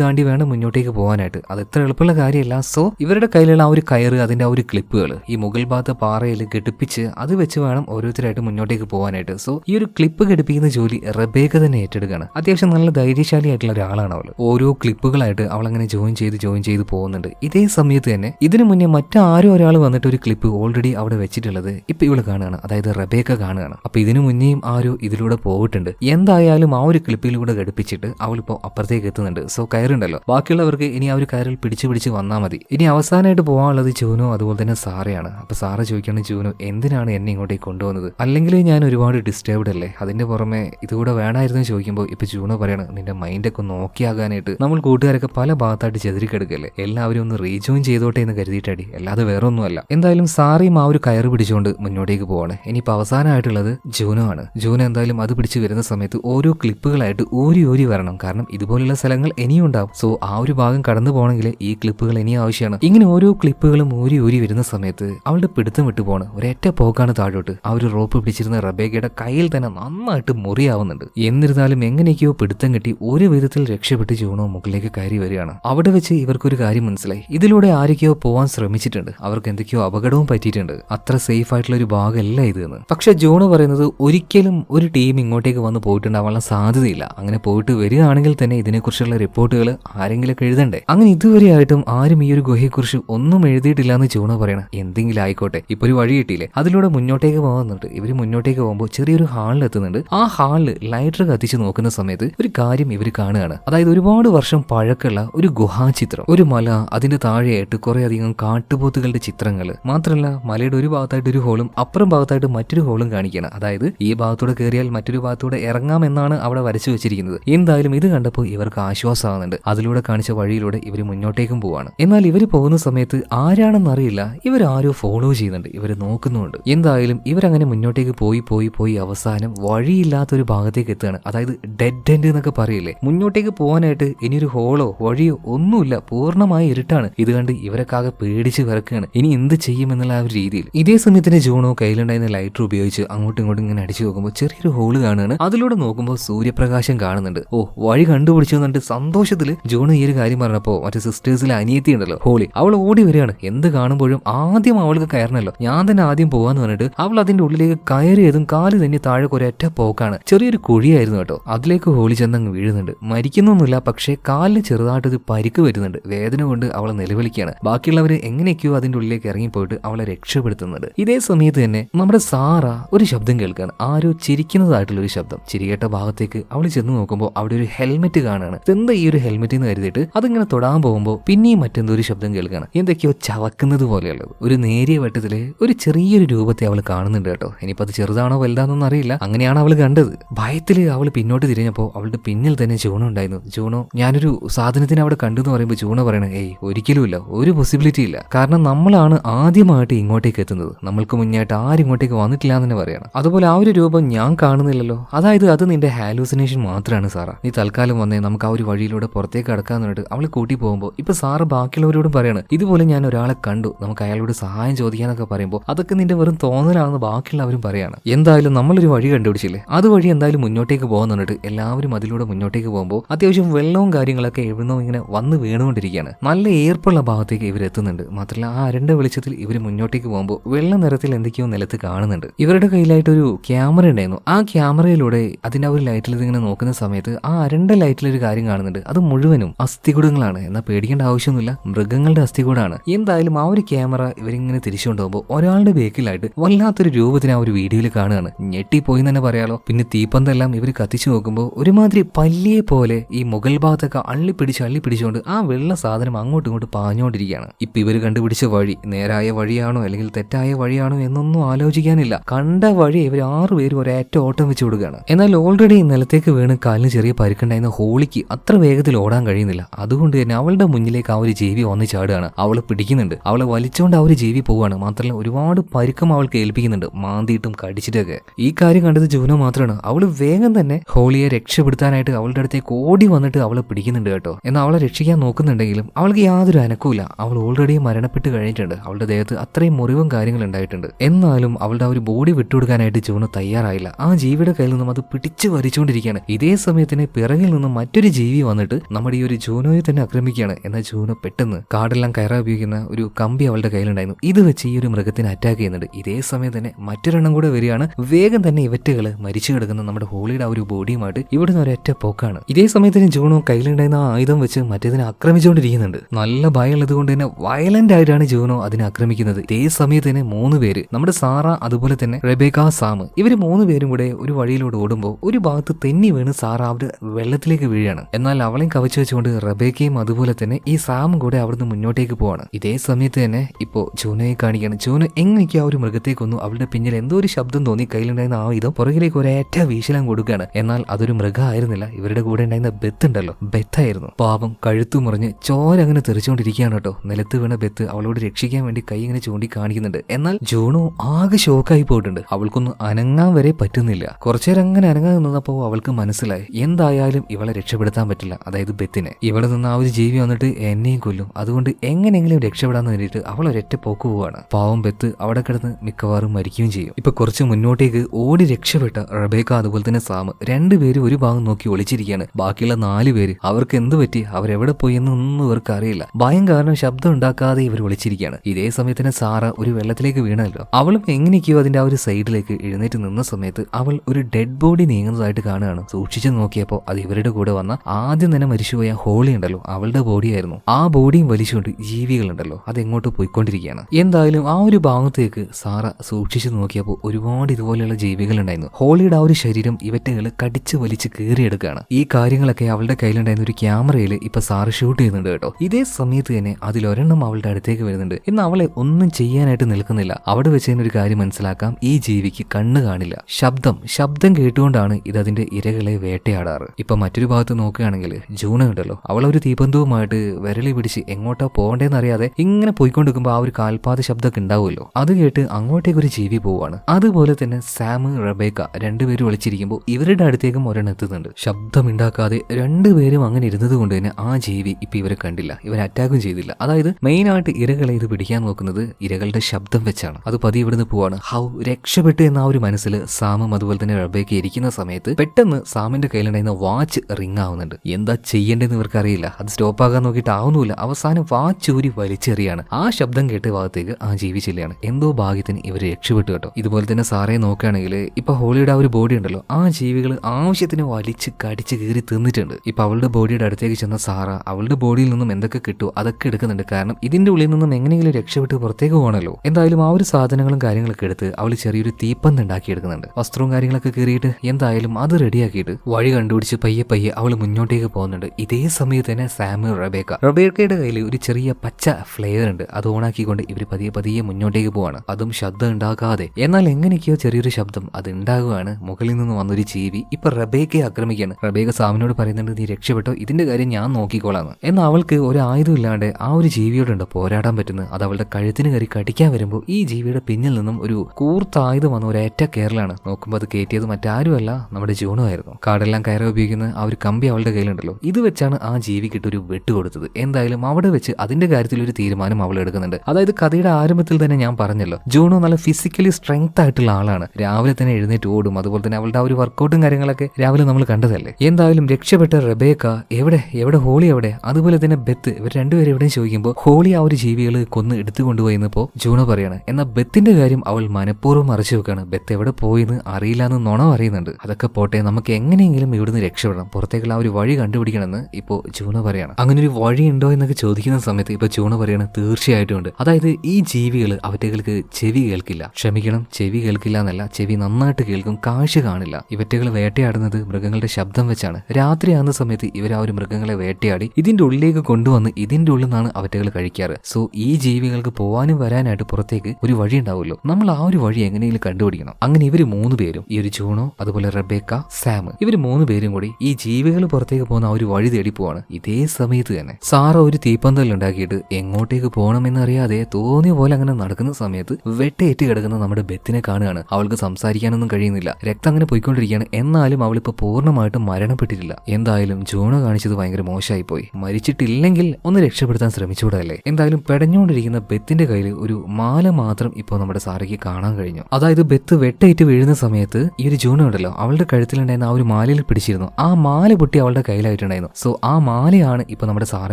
A: താണ്ടി വേണം മുന്നോട്ടേക്ക് പോകാനായിട്ട്. അത് എത്ര എളുപ്പമുള്ള കാര്യമല്ല. സോ ഇവരുടെ കയ്യിലുള്ള ആ ഒരു കയറ് അതിന്റെ ആ ഒരു ക്ലിപ്പുകൾ ഈ മുകൾ ഭാഗത്ത് പാറയിൽ ഘടിപ്പിച്ച് അത് വെച്ച് വേണം ഓരോരുത്തരായിട്ട് മുന്നോട്ടേക്ക് പോകാനായിട്ട്. സോ ഈ ഒരു ക്ലിപ്പ് ഘടിപ്പിക്കുന്ന ജോലി റബേക്ക തന്നെ ഏറ്റെടുക്കുകയാണ്. അത്യാവശ്യം നല്ല ധൈര്യശാലി ആയിട്ടുള്ള ഒരാളാണ് അവൾ ഓരോ ക്ലിപ്പുകളായിട്ട് അവൾ അങ്ങനെ ജോയിൻ ചെയ്ത് ജോയിൻ ചെയ്ത് പോകുന്നുണ്ട്. ഇതേ സമയത്ത് തന്നെ ഇതിനു മുന്നേ മറ്റാരും ഒരാൾ വന്നിട്ട് ഒരു ക്ലിപ്പ് ഓൾറെഡി അവിടെ വെച്ചിട്ടുള്ളത് ഇപ്പൊ ഇവൾ കാണുകയാണ്. അതായത് റബേക്ക കാണുകയാണ്. അപ്പൊ ഇതിനു മുന്നേയും ആരോ ഇതിലൂടെ പോയിട്ടുണ്ട്. എന്തായാലും ആ ഒരു ക്ലിപ്പിലൂടെ ഘടിപ്പിച്ചിട്ട് അവളിപ്പോ അപ്പുറത്തേക്ക് എത്തുന്നുണ്ട്. സോ കയറുണ്ടല്ലോ. ബാക്കിയുള്ളവർക്ക് ഇനി ആ ഒരു കയറിൽ പിടിച്ചു പിടിച്ച് വന്നാൽ മതി. ഇനി അവസാനമായിട്ട് പോകാനുള്ളത് ജൂനോ അതുപോലെ തന്നെ സാറയാണ്. അപ്പോൾ സാറ ചോദിക്കുകയാണ് ജൂനു എന്തിനാണ് എന്നെ ഇങ്ങോട്ടേക്ക് കൊണ്ടുവന്നത് അല്ലെങ്കിൽ ഞാൻ ഒരുപാട് ഡിസ്റ്റർബ്ഡ് അല്ലേ? അതിന്റെ പുറമെ ഇതുകൂടെ വേണമായിരുന്നു ചോദിക്കുമ്പോൾ ഇപ്പൊ ജൂനോ പറയാണ് നിന്റെ മൈൻഡൊക്കെ നോക്കിയാകാനായിട്ട് നമ്മൾ കൂട്ടുകാരൊക്കെ പല ഭാഗത്തായിട്ട് ചെതിരിക്കെടുക്കല്ലേ? എല്ലാവരും ഒന്ന് റീജോയിൻ ചെയ്തോട്ടെ എന്ന് കരുതിയിട്ടടി. അല്ലാതെ വേറെ ഒന്നുമല്ല എന്തായാലും സാറിയും ആ ഒരു കയറ് പിടിച്ചുകൊണ്ട് മുന്നോട്ടേക്ക് പോവാണ്. ഇനിയിപ്പോൾ അവസാനമായിട്ടുള്ളത് ജൂനോ ആണ്. ജൂനോ എന്തായാലും അത് പിടിച്ച് വരുന്ന സമയത്ത് ഓരോ ക്ലിപ്പുകളായിട്ട് ഊരി ഊരി വരണം. കാരണം ഇതുപോലുള്ള സ്ഥലങ്ങൾ ഇനിയും ഉണ്ടാവും. സോ ആ ഒരു ഭാഗം കടന്നു പോകണമെങ്കിൽ ഈ ക്ലിപ്പുകൾ ഇനിയും ആവശ്യമാണ്. ഇങ്ങനെ ഓരോ ക്ലിപ്പുകളും ഊരി ഊരി വരുന്ന സമയത്ത് അവളുടെ പിടുത്തം വിട്ടു പോണ്. ഒരൊറ്റ പോക്കാണ് താഴോട്ട്. ആ ഒരു റോപ്പ് പിടിച്ചിരുന്ന റബേഗയുടെ കയ്യിൽ തന്നെ നന്നായിട്ട് മുറിയാവുന്നുണ്ട്. എന്നിരുന്നാലും എങ്ങനെയൊക്കെയോ പിടുത്തം കിട്ടി ഒരു വിധത്തിൽ രക്ഷപ്പെട്ട് ജൂണോ മുകളിലേക്ക് കയറി വരികയാണ്. അവിടെ വെച്ച് ഇവർക്കൊരു കാര്യം മനസ്സിലായി. ഇതിലൂടെ ആരൊക്കെയോ പോവാൻ ശ്രമിച്ചിട്ടുണ്ട്. അവർക്ക് എന്തൊക്കെയോ അപകടവും പറ്റിയിട്ടുണ്ട്. അത്ര സേഫ് ആയിട്ടുള്ള ഒരു ഭാഗമല്ല ഇത് എന്ന്. പക്ഷെ ജോണ് പറയുന്നത് ഒരിക്കലും ഒരു ടീം ഇങ്ങോട്ടേക്ക് വന്ന് പോയിട്ടുണ്ടാവാനുള്ള സാധ്യതയില്ല. അങ്ങനെ പോയിട്ട് വരികയാണെങ്കിൽ തന്നെ ഇതിനെക്കുറിച്ചുള്ള റിപ്പോർട്ടുകൾ ആരെങ്കിലും എഴുതണ്ടേ? അങ്ങനെ ഇതുവരെയായിട്ടും ആരും ഈ ഒരു ഗുഹയെക്കുറിച്ച് ഒന്നും എഴുതിയിട്ടില്ല എന്ന് ചൂണ പറയണം. എന്തെങ്കിലും ആയിക്കോട്ടെ. ഇപ്പൊ ഒരു വഴി കിട്ടിയില്ലേ? അതിലൂടെ മുന്നോട്ടേക്ക് പോകുന്നുണ്ട്. ഇവർ മുന്നോട്ടേക്ക് പോകുമ്പോൾ ചെറിയൊരു ഹാളിൽ എത്തുന്നുണ്ട് ആ ഹാളിൽ ലൈറ്റർ കത്തിച്ച് നോക്കുന്ന സമയത്ത് ഒരു കാര്യം ഇവർ കാണുകയാണ്. അതായത് ഒരുപാട് വർഷം പഴക്കമുള്ള ഒരു ഗുഹാചിത്രം. ഒരു മല അതിന്റെ താഴെയായിട്ട് കുറെ അധികം കാട്ടുപോത്തുകളുടെ ചിത്രങ്ങൾ. മാത്രമല്ല മലയുടെ ഒരു ഭാഗത്തായിട്ട് ഒരു ഹോളും അപ്പുറം ഭാഗത്തായിട്ട് മറ്റൊരു ഹോളും കാണിക്കണം അതായത് ഈ ഭാഗത്തൂടെ കയറിയാൽ മറ്റൊരു ഭാഗത്തൂടെ ഇറങ്ങാം എന്നാണ് അവിടെ വരച്ചു വെച്ചിരിക്കുന്നത്. എന്തായാലും ഇത് കണ്ടപ്പോൾ ഇവർക്ക് ആശ്വാസമാകുന്നുണ്ട്. അതിലൂടെ കാണിച്ച വഴിയിലൂടെ ഇവർ മുന്നോട്ടേക്കും പോവാണ്. എന്നാൽ ഇവർ പോകുന്ന സമയത്ത് ആരാണെന്നറിയില്ല ആരോ ഫോളോ ചെയ്യുന്നുണ്ട്. ഇവർ നോക്കുന്നുണ്ട് എന്തായാലും ഇവരങ്ങനെ മുന്നോട്ടേക്ക് പോയി പോയി പോയി അവസാനം വഴിയില്ലാത്ത ഒരു ഭാഗത്തേക്ക് എത്തുകയാണ്. അതായത് ഡെഡ് എൻഡ് എന്നൊക്കെ പറയില്ലേ? മുന്നോട്ടേക്ക് പോകാനായിട്ട് ഇനിയൊരു ഹോളോ വഴിയോ ഒന്നുമില്ല. പൂർണമായി ഇരുട്ടാണ്. ഇത് കണ്ട് ഇവരൊക്കെ പേടിച്ച് വിറക്കുകയാണ്. ഇനി എന്ത് ചെയ്യുമെന്നുള്ള ആ ഒരു രീതിയിൽ. ഇതേ സമയത്തിന് ജോണോ കയ്യിലുണ്ടായിരുന്ന ലൈറ്റർ ഉപയോഗിച്ച് അങ്ങോട്ടും ഇങ്ങോട്ടും ഇങ്ങനെ അടിച്ചു നോക്കുമ്പോൾ ചെറിയൊരു ഹോൾ കാണുകയാണ്. അതിലൂടെ നോക്കുമ്പോൾ സൂര്യപ്രകാശം കാണുന്നുണ്ട്. ഓ വഴി കണ്ടുപിടിച്ചു എന്നിട്ട് സന്തോഷത്തിൽ ജൂൺ ഈ ഒരു കാര്യം പറഞ്ഞപ്പോൾ മറ്റേ സിസ്റ്റേഴ്സിലെ അനിയത്തി ഉണ്ടല്ലോ ഹോളി. അവൾ ഓടി വരികയാണ്. എന്ത് കാണുമ്പോഴും ആദ്യം അവൾക്ക് കയറണല്ലോ. ഞാൻ തന്നെ ആദ്യം പോവാന്ന് പറഞ്ഞിട്ട് അവൾ അതിന്റെ ഉള്ളിലേക്ക് കയറിയതും കാൽ തന്നെ താഴെ ഒരൊറ്റ പോക്കാണ്. ചെറിയൊരു കുഴിയായിരുന്നു കേട്ടോ. അതിലേക്ക് ഹോളി ചെന്നങ്ങ് വീഴുന്നുണ്ട്. മരിക്കുന്നൊന്നുമില്ല പക്ഷേ കാലിന് ചെറുതായിട്ടൊരു പരിക്ക് വരുന്നുണ്ട്. വേദന കൊണ്ട് അവളെ നിലവിളിക്കുകയാണ്. ബാക്കിയുള്ളവർ എങ്ങനെയൊക്കെയോ അതിന്റെ ഉള്ളിലേക്ക് ഇറങ്ങിപ്പോയിട്ട് അവളെ രക്ഷപ്പെടുത്തുന്നുണ്ട്. ഇതേ സമയത്ത് തന്നെ നമ്മുടെ സാറ ഒരു ശബ്ദം കേൾക്കുകയാണ്. ആരോ ചിരിക്കുന്നതായിട്ടുള്ള ഒരു ശബ്ദം. ചിരികേട്ട ഭാഗത്തേക്ക് അവൾ ചെന്ന് നോക്കുമ്പോൾ അവിടെ ഒരു ഹെൽമെറ്റ് കാണുകയാണ് എന്താ ഈ ഒരു ഹെൽമെറ്റ് എന്ന് കരുതിയിട്ട് അതിങ്ങനെ തൊടാൻ പോകുമ്പോൾ പിന്നെയും മറ്റെന്തോ ഒരു ശബ്ദം കേൾക്കുകയാണ് എന്തൊക്കെയോ ചവക്കുന്നത് പോലെയുള്ളത്. ഒരു നേരിയ വട്ടത്തിൽ ഒരു ചെറിയൊരു രൂപത്തെ അവൾ കാണുന്നുണ്ട് കേട്ടോ. ഇനിയിപ്പോൾ അത് ചെറുതാണോ വലുതാണോന്ന് അറിയില്ല. അങ്ങനെയാണ് അവൾ കണ്ടത്. ഭയത്തിൽ അവൾ പിന്നോട്ട് തിരിഞ്ഞപ്പോൾ അവളുടെ പിന്നിൽ തന്നെ ജൂണോ ഉണ്ടായിരുന്നു. ജൂണോ ഞാനൊരു സാധനത്തിന് അവിടെ കണ്ടു എന്ന് പറയുമ്പോൾ ജൂണോ പറയണേ ഏയ് ഒരിക്കലുമില്ല ഒരു പോസിബിലിറ്റി ഇല്ല. കാരണം നമ്മളാണ് ആദ്യമായിട്ട് ഇങ്ങോട്ടേക്ക് എത്തുന്നത്. നമ്മൾക്ക് മുന്നായിട്ട് ആരും ഇങ്ങോട്ടേക്ക് വന്നിട്ടില്ല എന്ന് തന്നെ പറയണം. അതുപോലെ ആ ഒരു രൂപം ഞാൻ കാണുന്നില്ലല്ലോ. അതായത് അത് നിന്റെ ഹാലൂസിനേഷൻ മാത്രമാണ് സാറാ. നീ തൽക്കാലം വന്നേ നമുക്ക് ആ ഒരു വഴിയിലൂടെ പുറത്തേക്ക് കടക്കാന്ന് പറഞ്ഞിട്ട് അവൾ കൂട്ടി പോകുമ്പോൾ ഇപ്പൊ സാറ് ബാക്കിയുള്ളവരോടും പറയാണ് ഇതുപോലെ ഞാൻ ഒരാളെ കണ്ടു നമുക്ക് അയാളോട് സഹായം ചോദിക്കാനൊക്കെ പറയുമ്പോൾ അതൊക്കെ നിന്റെ വെറും തോന്നലാണെന്ന് ബാക്കിയുള്ളവരും പറയാണ്. എന്തായാലും നമ്മളൊരു വഴി കണ്ടുപിടിച്ചില്ലേ? അതുവഴി എന്തായാലും മുന്നോട്ടേക്ക് പോകുന്ന പറഞ്ഞിട്ട് എല്ലാവരും അതിലൂടെ മുന്നോട്ടേക്ക് പോകുമ്പോൾ അത്യാവശ്യം വെള്ളവും കാര്യങ്ങളൊക്കെ എഴുന്നോ ഇങ്ങനെ വന്ന് വീണുകൊണ്ടിരിക്കുകയാണ്. നല്ല ഏർപ്പുള്ള ഭാഗത്തേക്ക് ഇവർ എത്തുന്നുണ്ട്. മാത്രമല്ല ആ അരണ്ട വെളിച്ചത്തിൽ ഇവർ മുന്നോട്ടേക്ക് പോകുമ്പോൾ വെള്ള നിറത്തിൽ എന്തൊക്കെയോ നിലത്ത് കാണുന്നുണ്ട്. ഇവരുടെ കയ്യിലായിട്ട് ഒരു ക്യാമറ ഉണ്ടായിരുന്നു. ആ ക്യാമറയിലൂടെ അതിന്റെ ഒരു ലൈറ്റിൽ ഇതിങ്ങനെ നോക്കുന്ന സമയത്ത് ആ അരണ്ട ലൈറ്റിൽ ഒരു കാര്യം കാണുന്നുണ്ട്. അത് മുഴുവനും അസ്ഥികൂടങ്ങളാണ്. എന്നാൽ പേടിക്കേണ്ട ആവശ്യമൊന്നുമില്ല. മൃഗങ്ങളുടെ അസ്ഥികൂടാണ്. എന്തായാലും ആ ഒരു ക്യാമറ ഇവരിങ്ങനെ തിരിച്ചുകൊണ്ട് പോകുമ്പോൾ ഒരാളുടെ ബേക്കിലായിട്ട് വല്ലാത്തൊരു രൂപത്തിന് ആ ഒരു വീഡിയോയിൽ കാണുകയാണ്. ഞെട്ടിപ്പോയി തന്നെ പറയാലോ. പിന്നെ തീപ്പന്തെല്ലാം ഇവർ കത്തിച്ചു നോക്കുമ്പോൾ ഒരുമാതിരി പല്ലിയെ പോലെ ഈ മുഗൾ ഭാഗത്തൊക്കെ അള്ളിപ്പിടിച്ച് അള്ളിപ്പിടിച്ചുകൊണ്ട് ആ വെള്ള സാധനം അങ്ങോട്ടും ഇങ്ങോട്ട് പാഞ്ഞുകൊണ്ടിരിക്കുകയാണ് ഇപ്പൊ ഇവർ കണ്ടുപിടിച്ച വഴി നേരായ വഴിയാണോ അല്ലെങ്കിൽ തെറ്റായ വഴിയാണോ എന്നൊന്നും ആലോചിക്കാനില്ല. കണ്ട വഴി ഇവർ ആറുപേരും ഒരേറ്റ ഓട്ടം വെച്ചു കൊടുക്കുകയാണ് എന്നാൽ ഓൾറെഡി നിലത്തേക്ക് വീണ് കാലിന് ചെറിയ പരിക്കുണ്ടായിരുന്ന ഹോളിക്ക് അത്ര വേഗത്തിൽ ഓടാൻ കഴിയുന്നില്ല. അതുകൊണ്ട് തന്നെ അവളുടെ മുന്നിലേക്ക് ആ ഒരു ജീവി വന്ന് ചാടുകയാണ്. അവളെ പിടിക്കുന്നുണ്ട്. അവളെ വലിച്ചുകൊണ്ട് ആ ഒരു ജീവി പോവുകയാണ്. മാത്രമല്ല ഒരുപാട് പരുക്കം അവൾക്ക് ഏൽപ്പിക്കുന്നുണ്ട്. മാന്തിയിട്ടും കടിച്ചിട്ടൊക്കെ. ഈ കാര്യം കണ്ടത് ജൂനോ മാത്രമാണ്. അവൾ വേഗം തന്നെ ഹോളിയെ രക്ഷപ്പെടുത്താനായിട്ട് അവളുടെ അടുത്തേക്ക് ഓടി വന്നിട്ട് അവളെ പിടിക്കുന്നുണ്ട് കേട്ടോ. എന്നാൽ അവളെ രക്ഷിക്കാൻ നോക്കുന്നുണ്ടെങ്കിലും അവൾക്ക് യാതൊരു അനക്കൂല അവൾ ഓൾറെഡി മരണപ്പെട്ട് കഴിഞ്ഞിട്ടുണ്ട്. അവളുടെ ദേഹത്ത് അത്രയും മുറിവും കാര്യങ്ങളും ഉണ്ടായിട്ടുണ്ട്. എന്നാലും അവളുടെ ആ ഒരു ബോഡി വിട്ടുകൊടുക്കാനായിട്ട് ജൂനോ തയ്യാറായില്ല. ആ ജീവിയുടെ കയ്യിൽ നിന്നും അത് പിടിച്ചു വലിച്ചുകൊണ്ടിരിക്കുകയാണ് ഇതേ സമയത്തിന് പിറകിൽ നിന്ന് മറ്റൊരു ജീവി വന്നിട്ട് നമ്മുടെ ഈ ഒരു ജൂനോയെ തന്നെ ആക്രമിക്കുകയാണ്. എന്നാൽ ജൂനോ പെട്ടെന്ന് കാടെല്ലാം കയറാൻ ഉപയോഗിക്കുന്ന ഒരു കമ്പി അവളുടെ കയ്യിലുണ്ടായിരുന്നു. ഇത് വെച്ച് ഈ ഒരു മൃഗത്തിനെ അറ്റാക്ക് ചെയ്യുന്നുണ്ട്. ഇതേ സമയം തന്നെ മറ്റൊരെണ്ണം കൂടെ വരികയാണ്. വേഗം തന്നെ ഇവറ്റുകൾ മരിച്ചു കിടക്കുന്ന നമ്മുടെ ഹോളിയുടെ ആ ഒരു ബോഡിയുമായിട്ട് ഇവിടുന്ന് ഒരൊറ്റ പോക്കാണ്. ഇതേ സമയത്തിന് ജൂണോ കയ്യിലുണ്ടായിരുന്ന ആ ആയുധം വെച്ച് മറ്റേതിനെ ആക്രമിച്ചുകൊണ്ടിരിക്കുന്നുണ്ട്. നല്ല ഭയമുള്ളത് കൊണ്ട് തന്നെ വയലന്റ് ആയിട്ടാണ് ജൂനോ അതിനെ ആക്രമിക്കുന്നത്. ഇതേ സമയത്ത് തന്നെ മൂന്ന് പേര് നമ്മുടെ സാറ അതുപോലെ തന്നെ റെബേക്ക സാം ഇവർ മൂന്ന് പേരും കൂടെ ഒരു വഴിയിലൂടെ ഓടുമ്പോൾ ഒരു ഭാഗത്ത് തെന്നി വീണ് സാറ അവിടെ വെള്ളത്തിലേക്ക് വീഴാണ് എന്നാൽ അവളെയും കവച്ചു വെച്ചുകൊണ്ട് റബേക്കയും അതുപോലെ തന്നെ ഈ സാമും കൂടെ അവിടുന്ന് മുന്നോട്ടേക്ക് പോവാണ്. ഇതേ സമയത്ത് തന്നെ ഇപ്പോ ജൂനയെ കാണിക്കുകയാണ്. ചൂന എങ്ങനെയൊക്കെ ആ ഒരു മൃഗത്തെ കൊന്നു അവളുടെ പിന്നിൽ എന്തോ ഒരു ശബ്ദം തോന്നി കയ്യിലുണ്ടായിരുന്ന ആയുധം പുറകിലേക്ക് ഒരേറ്റ വീശലാൻ കൊടുക്കുകയാണ്. എന്നാൽ അതൊരു മൃഗമായിരുന്നില്ല ഇവരുടെ കൂടെ ഉണ്ടായിരുന്ന ബെത്ത് ഉണ്ടല്ലോ. ബെത്തായിരുന്നു. പാവം കഴുത്തു മുറിഞ്ഞ് ചോര അങ്ങനെ തെറിച്ചുകൊണ്ടിരിക്കുകയാണ് കേട്ടോ. നിലത്ത് വീണ ബെത്ത് അവളോട് രക്ഷിക്കാൻ വേണ്ടി കൈ ഇങ്ങനെ ചൂണ്ടി കാണിക്കുന്നുണ്ട്. എന്നാൽ ജോണോ ആകെ ഷോക്കായി പോയിട്ടുണ്ട്. അവൾക്കൊന്നും അനങ്ങാൻ വരെ പറ്റുന്നില്ല. കുറച്ചേരം അങ്ങനെ അനങ്ങാൻ നിന്നപ്പോൾ അവൾക്ക് മനസ്സിലായി. എന്തായാലും ഇവളെ രക്ഷപ്പെടുത്താൻ പറ്റില്ല. അതായത് ബെത്തിനെ. ഇവിടെ നിന്ന് ആ ഒരു ജീവി വന്നിട്ട് എന്നെയും കൊല്ലും. അതുകൊണ്ട് എങ്ങനെയെങ്കിലും രക്ഷപ്പെടാൻ വേണ്ടിയിട്ട് അവൾ ഒരൊറ്റ പോക്ക് പോവാണ്. പാവം ബെത്ത് അവിടെ കിടന്ന് മിക്കവാറും മരിക്കുകയും ചെയ്യും. ഇപ്പൊ കുറച്ച് മുന്നോട്ടേക്ക് ഓടി രക്ഷപ്പെട്ട റബേക്ക അതുപോലെ തന്നെ സാം രണ്ടുപേരും ഒരു ഭാഗം നോക്കി ഒളിച്ചിരിക്കുകയാണ്. ബാക്കിയുള്ള നാല് പേര് അവർക്ക് എന്ത് പറ്റി? അവരെവിടെ പോയി എന്നൊന്നും ഇവർക്ക് അറിയില്ല. ഭയം കാരണം ശബ്ദം ഉണ്ടാക്കാതെ ഇവർ ഒളിച്ചിരിക്കുകയാണ്. ഇതേ സമയത്തിന് സാറ ഒരു വെള്ളത്തിലേക്ക് വീണല്ലോ. അവളും എങ്ങനെയൊക്കെയോ അതിന്റെ ആ ഒരു സൈഡിലേക്ക് എഴുന്നേറ്റ് നിന്ന സമയത്ത് അവൾ ഒരു ഡെഡ് ബോഡി നീങ്ങുന്നതായിട്ട് കാണുകയാണ്. സൂക്ഷിച്ചു നോക്കിയപ്പോൾ അത് ഇവരുടെ കൂടെ വന്ന ആദ്യം തന്നെ മരിച്ചുപോയ ഹോളി ഉണ്ടല്ലോ അവളുടെ ബോഡിയായിരുന്നു ആ ബോഡിയും വലിച്ചുകൊണ്ട് ജീവികളുണ്ടല്ലോ അത് എങ്ങോട്ട് പോയിക്കൊണ്ടിരിക്കുകയാണ്. എന്തായാലും ആ ഒരു ഭാഗത്തേക്ക് സാറ സൂക്ഷിച്ചു നോക്കിയപ്പോൾ ഒരുപാട് ഇതുപോലെയുള്ള ജീവികൾ ഉണ്ടായിരുന്നു ഹോളിയുടെ ആ ഒരു ശരീരം ഇവറ്റകൾ കടിച്ച് വലിച്ച് കീറിയെടുക്കുകയാണ്. ഈ കാര്യങ്ങളൊക്കെ അവളുടെ കയ്യിലുണ്ടായിരുന്ന ഒരു ക്യാമറയിൽ ഇപ്പൊ സാറ് ഷൂട്ട് ചെയ്യുന്നുണ്ട് കേട്ടോ. ഇതേ സമയത്ത് തന്നെ അതിലൊരെണ്ണം അവളുടെ അടുത്തേക്ക് വരുന്നുണ്ട്. ഇന്ന് അവളെ ഒന്നും ചെയ്യാനായിട്ട് നിൽക്കുന്നില്ല. അവിടെ വെച്ച് തന്നെ ഒരു കാര്യം മനസ്സിലാക്കാം. ഈ ജീവിക്ക് കണ്ണ് കാണില്ല. ശബ്ദം ശബ്ദം കേട്ടുകൊണ്ടാണ് ഇത് അതിന്റെ ഇരകളെ വേട്ടയാടാറ് ഇപ്പൊ മറ്റൊരു ഭാഗത്ത് നോക്കുകയാണെങ്കിൽ ജൂണ ഉണ്ടല്ലോ. അവൾ ഒരു തീപന്തവുമായിട്ട് വിരളി പിടിച്ച് എങ്ങോട്ടാ പോകണ്ടേന്ന് അറിയാതെ ഇങ്ങനെ പോയിക്കൊണ്ടിരിക്കുമ്പോൾ ആ ഒരു കാൽപാത ശബ്ദമൊക്കെ ഉണ്ടാവുമല്ലോ. അത് കേട്ട് അങ്ങോട്ടേക്ക് ഒരു ജീവി പോവാണ്. അതുപോലെ തന്നെ സാം റബേക്ക രണ്ടുപേരും ഒളിച്ചിരിക്കുമ്പോൾ ഇവരുടെ അടുത്തേക്കും ഒരെണ്ണം എത്തുന്നുണ്ട്. ശബ്ദമുണ്ടാക്കാതെ രണ്ടുപേരും അങ്ങനെ ഇരുന്നത് കൊണ്ട് തന്നെ ആ ജീവി ഇപ്പൊ ഇവരെ കണ്ടില്ല. ഇവരെ അറ്റാക്കും ചെയ്തില്ല. അതായത് മെയിനായിട്ട് ഇരകളെ ഇത് പിടിക്കാൻ നോക്കുന്നത് ഇരകളുടെ ശബ്ദം വെച്ചാണ്. അത് പതി ഇവിടുന്ന് പോവാണ്. ഹൗ രക്ഷപ്പെട്ടു എന്ന ആ ഒരു മനസ്സിൽ സാമും അതുപോലെ തന്നെ റബേക്ക ഇരിക്കുന്ന സമയത്ത് പെട്ടെന്ന് സാമിന്റെ കയ്യിലുണ്ടായിരുന്ന വാച്ച് റിംഗ് ആവുന്നുണ്ട് എന്താ ചെയ്യേണ്ടതെന്ന് ഇവർക്ക് അറിയില്ല അത് സ്റ്റോപ്പ് ആകാൻ നോക്കിയിട്ട് ആവുന്നില്ല അവസാനം വാച്ച് ഊരി വലിച്ചെറിയാണ്. ആ ശബ്ദം കേട്ട് ഭാഗത്തേക്ക് ആ ജീവി ചെല്ലുകയാണ്. എന്തോ ഭാഗ്യത്തിന് ഇവർ രക്ഷപ്പെട്ടു കേട്ടോ. ഇതുപോലെ തന്നെ സാറേ നോക്കുകയാണെങ്കിൽ ഇപ്പൊ ഹോളിയുടെ ആ ഒരു ബോഡി ഉണ്ടല്ലോ. ആ ജീവികൾ ആവശ്യത്തിന് വലിച്ച് കടിച്ച് കീറി തിന്നിട്ടുണ്ട്. ഇപ്പൊ അവളുടെ ബോഡിയുടെ അടുത്തേക്ക് ചെന്ന സാറ അവളുടെ ബോഡിയിൽ നിന്നും എന്തൊക്കെ കിട്ടുമോ അതൊക്കെ എടുക്കുന്നുണ്ട്. കാരണം ഇതിന്റെ ഉള്ളിൽ നിന്നും എങ്ങനെയെങ്കിലും രക്ഷപ്പെട്ട് പുറത്തേക്ക് പോകണമല്ലോ. എന്തായാലും ആ ഒരു സാധനങ്ങളും കാര്യങ്ങളൊക്കെ എടുത്ത് അവൾ ചെറിയൊരു തീപ്പന്ത് ഉണ്ടാക്കിയെടുക്കുന്നുണ്ട്. വസ്ത്രവും കാര്യങ്ങളൊക്കെ കീറിയിട്ട് എന്തായാലും അത് റെഡിയാക്കിയിട്ട് വഴി കണ്ടുപിടിച്ച് പയ്യെ പയ്യെ അവൾ മുന്നോട്ടേക്ക് പോകുന്നുണ്ട്. ഇതേ സമയത്ത് തന്നെ സാമ് റബേക്ക. റബേക്കയുടെ കയ്യിൽ ഒരു ചെറിയ പച്ച ഫ്ലെയർ ഉണ്ട്. അത് ഓണാക്കിക്കൊണ്ട് ഇവർ പതിയെ പതിയെ മുന്നോട്ടേക്ക് പോവാണ്. അതും ശബ്ദം ഉണ്ടാക്കാതെ. എന്നാൽ എങ്ങനെയൊക്കെയോ ചെറിയൊരു ശബ്ദം അത് ഉണ്ടാകുകയാണ് മുകളിൽ നിന്ന് വന്നൊരു ജീവി ഇപ്പൊ റബേക്കയെ ആക്രമിക്കുകയാണ്. റബേക്ക സാമിനോട് പറയുന്നുണ്ട് നീ രക്ഷപ്പെട്ടോ. ഇതിന്റെ കാര്യം ഞാൻ നോക്കിക്കോളാന്ന് എന്നാൽ അവൾക്ക് ഒരു ആയുധം ഇല്ലാണ്ട് ആ ഒരു ജീവിയോടുണ്ട് പോരാടാൻ പറ്റുന്നത്. അത് അവളുടെ കഴുത്തിന് കയറി കടിക്കാൻ വരുമ്പോൾ ഈ ജീവിയുടെ പിന്നിൽ നിന്നും ഒരു കൂർത്ത ആയുധം വന്ന ഒരേറ്റ കേരളാണ്. നോക്കുമ്പോൾ അത് കയറ്റിയത് മറ്റാരുമല്ല നമ്മുടെ ജൂണോ ആയിരുന്നു കാടെല്ലാം കയറി ഉപയോഗിക്കുന്ന ആ ഒരു കമ്പി അവളുടെ കയ്യിലുണ്ടല്ലോ. ഇത് വെച്ചാണ് ആ ജീവിക്കിട്ട് ഒരു വെട്ട് കൊടുത്തത്. എന്തായാലും അവിടെ വെച്ച് അതിന്റെ കാര്യത്തിൽ ഒരു തീരുമാനം അവൾ എടുക്കുന്നുണ്ട്. അതായത് കഥയുടെ ആരംഭത്തിൽ തന്നെ ഞാൻ പറഞ്ഞല്ലോ ജൂണോ നല്ല ഫിസിക്കലി സ്ട്രെങ്ത് ആയിട്ടുള്ള ആളാണ്. രാവിലെ തന്നെ എഴുന്നേറ്റ് ഓടും. അതുപോലെ തന്നെ അവളുടെ ആ ഒരു വർക്കൗട്ടും കാര്യങ്ങളൊക്കെ രാവിലെ നമ്മൾ കണ്ടതല്ലേ? എന്തായാലും രക്ഷപ്പെട്ട റബേക്ക എവിടെ? എവിടെ? ഹോളി എവിടെ? അതുപോലെ തന്നെ ബെത്ത്. ഇവർ രണ്ടുപേരും എവിടെയും ചോദിക്കുമ്പോൾ ഹോളി ആ ഒരു ജീവികൾ കൊന്ന് എടുത്തു കൊണ്ടുപോയിന്നപ്പോ ജൂണോ പറയാണ്. എന്നാൽ ബെത്തിന്റെ കാര്യം അവൾ മനഃപൂർവം മറിച്ചു വെക്കാണ്. ബെത്ത് എവിടെ പോയിന്ന് അറിയില്ല എന്ന് നുണ പറയുന്നുണ്ട്. അതൊക്കെ പോട്ടെ നമുക്ക് എങ്ങനെയെങ്കിലും ഇവിടുന്ന് രക്ഷപ്പെടണം. പുറത്തേക്കുള്ള ആ ഒരു വഴി കണ്ടുപിടിക്കണമെന്ന് ഇപ്പോൾ ചൂണ പറയാണ്. അങ്ങനെ ഒരു വഴി ഉണ്ടോ എന്നൊക്കെ ചോദിക്കുന്ന സമയത്ത് ഇപ്പോൾ ചൂണ പറയാണ് തീർച്ചയായിട്ടും ഉണ്ട് അതായത് ഈ ജീവികൾ അവറ്റകൾക്ക് ചെവി കേൾക്കില്ല. ക്ഷമിക്കണം ചെവി കേൾക്കില്ല എന്നല്ല ചെവി നന്നായിട്ട് കേൾക്കും കാഴ്ച കാണില്ല. ഇവറ്റകൾ വേട്ടയാടുന്നത് മൃഗങ്ങളുടെ ശബ്ദം വെച്ചാണ്. രാത്രിയാകുന്ന സമയത്ത് ഇവർ ആ ഒരു മൃഗങ്ങളെ വേട്ടയാടി ഇതിന്റെ ഉള്ളിലേക്ക് കൊണ്ടുവന്ന് ഇതിന്റെ ഉള്ളിൽ നിന്നാണ് അവറ്റകൾ കഴിക്കാറ്. സോ ഈ ജീവികൾക്ക് പോവാനും വരാനായിട്ട് പുറത്തേക്ക് ഒരു വഴി ഉണ്ടാവുമല്ലോ. നമ്മൾ ആ ഒരു വഴി എങ്ങനെയെങ്കിലും കണ്ടുപിടിക്കണം. അങ്ങനെ ഇവർ മൂന്ന് പേരും ഈ ഒരു ജൂണോ അതുപോലെ റബേക്ക സാം ഇവർ മൂന്ന് പേരും കൂടി ഈ ജീവികൾ പുറത്തേക്ക് പോകുന്ന ഒരു വഴി തേടി പോവാണ്. ഇതേ സമയത്ത് തന്നെ സാറ ഒരു തീപ്പന്തൽ ഉണ്ടാക്കിയിട്ട് എങ്ങോട്ടേക്ക് പോകണമെന്നറിയാതെ തോന്നിയ പോലെ അങ്ങനെ നടക്കുന്ന സമയത്ത് വെട്ടേറ്റ് കിടക്കുന്ന നമ്മുടെ ബെത്തിനെ കാണുകയാണ്. അവൾക്ക് സംസാരിക്കാനൊന്നും കഴിയുന്നില്ല. രക്തം അങ്ങനെ പോയിക്കൊണ്ടിരിക്കുകയാണ്. എന്നാലും അവൾ ഇപ്പൊ പൂർണമായിട്ടും മരണപ്പെട്ടിട്ടില്ല. എന്തായാലും ജോണ കാണിച്ചത് ഭയങ്കര മോശമായി പോയി മരിച്ചിട്ടില്ലെങ്കിൽ ഒന്ന് രക്ഷപ്പെടുത്താൻ ശ്രമിച്ചുകൂടല്ലേ? എന്തായാലും പെടഞ്ഞുകൊണ്ടിരിക്കുന്ന ബെത്തിന്റെ കയ്യിൽ ഒരു മാല മാത്രം ഇപ്പോൾ നമ്മുടെ സാറയ്ക്ക് കാണാൻ കഴിഞ്ഞു. അതായത് ബെത്ത് വെട്ടേറ്റ് വീഴുന്ന സമയത്ത് ഈ ഒരു ജൂണ ഉണ്ടല്ലോ അവളുടെ കഴുത്തിലുണ്ടായിരുന്ന ആ ഒരു മാലയിൽ മാലയിൽ പിടിച്ചിരുന്നു. ആ മാല പൊട്ടി അവളുടെ കയ്യിലായിട്ടുണ്ടായിരുന്നു. സോ ആ മാലയാണ് ഇപ്പൊ നമ്മുടെ സാറ്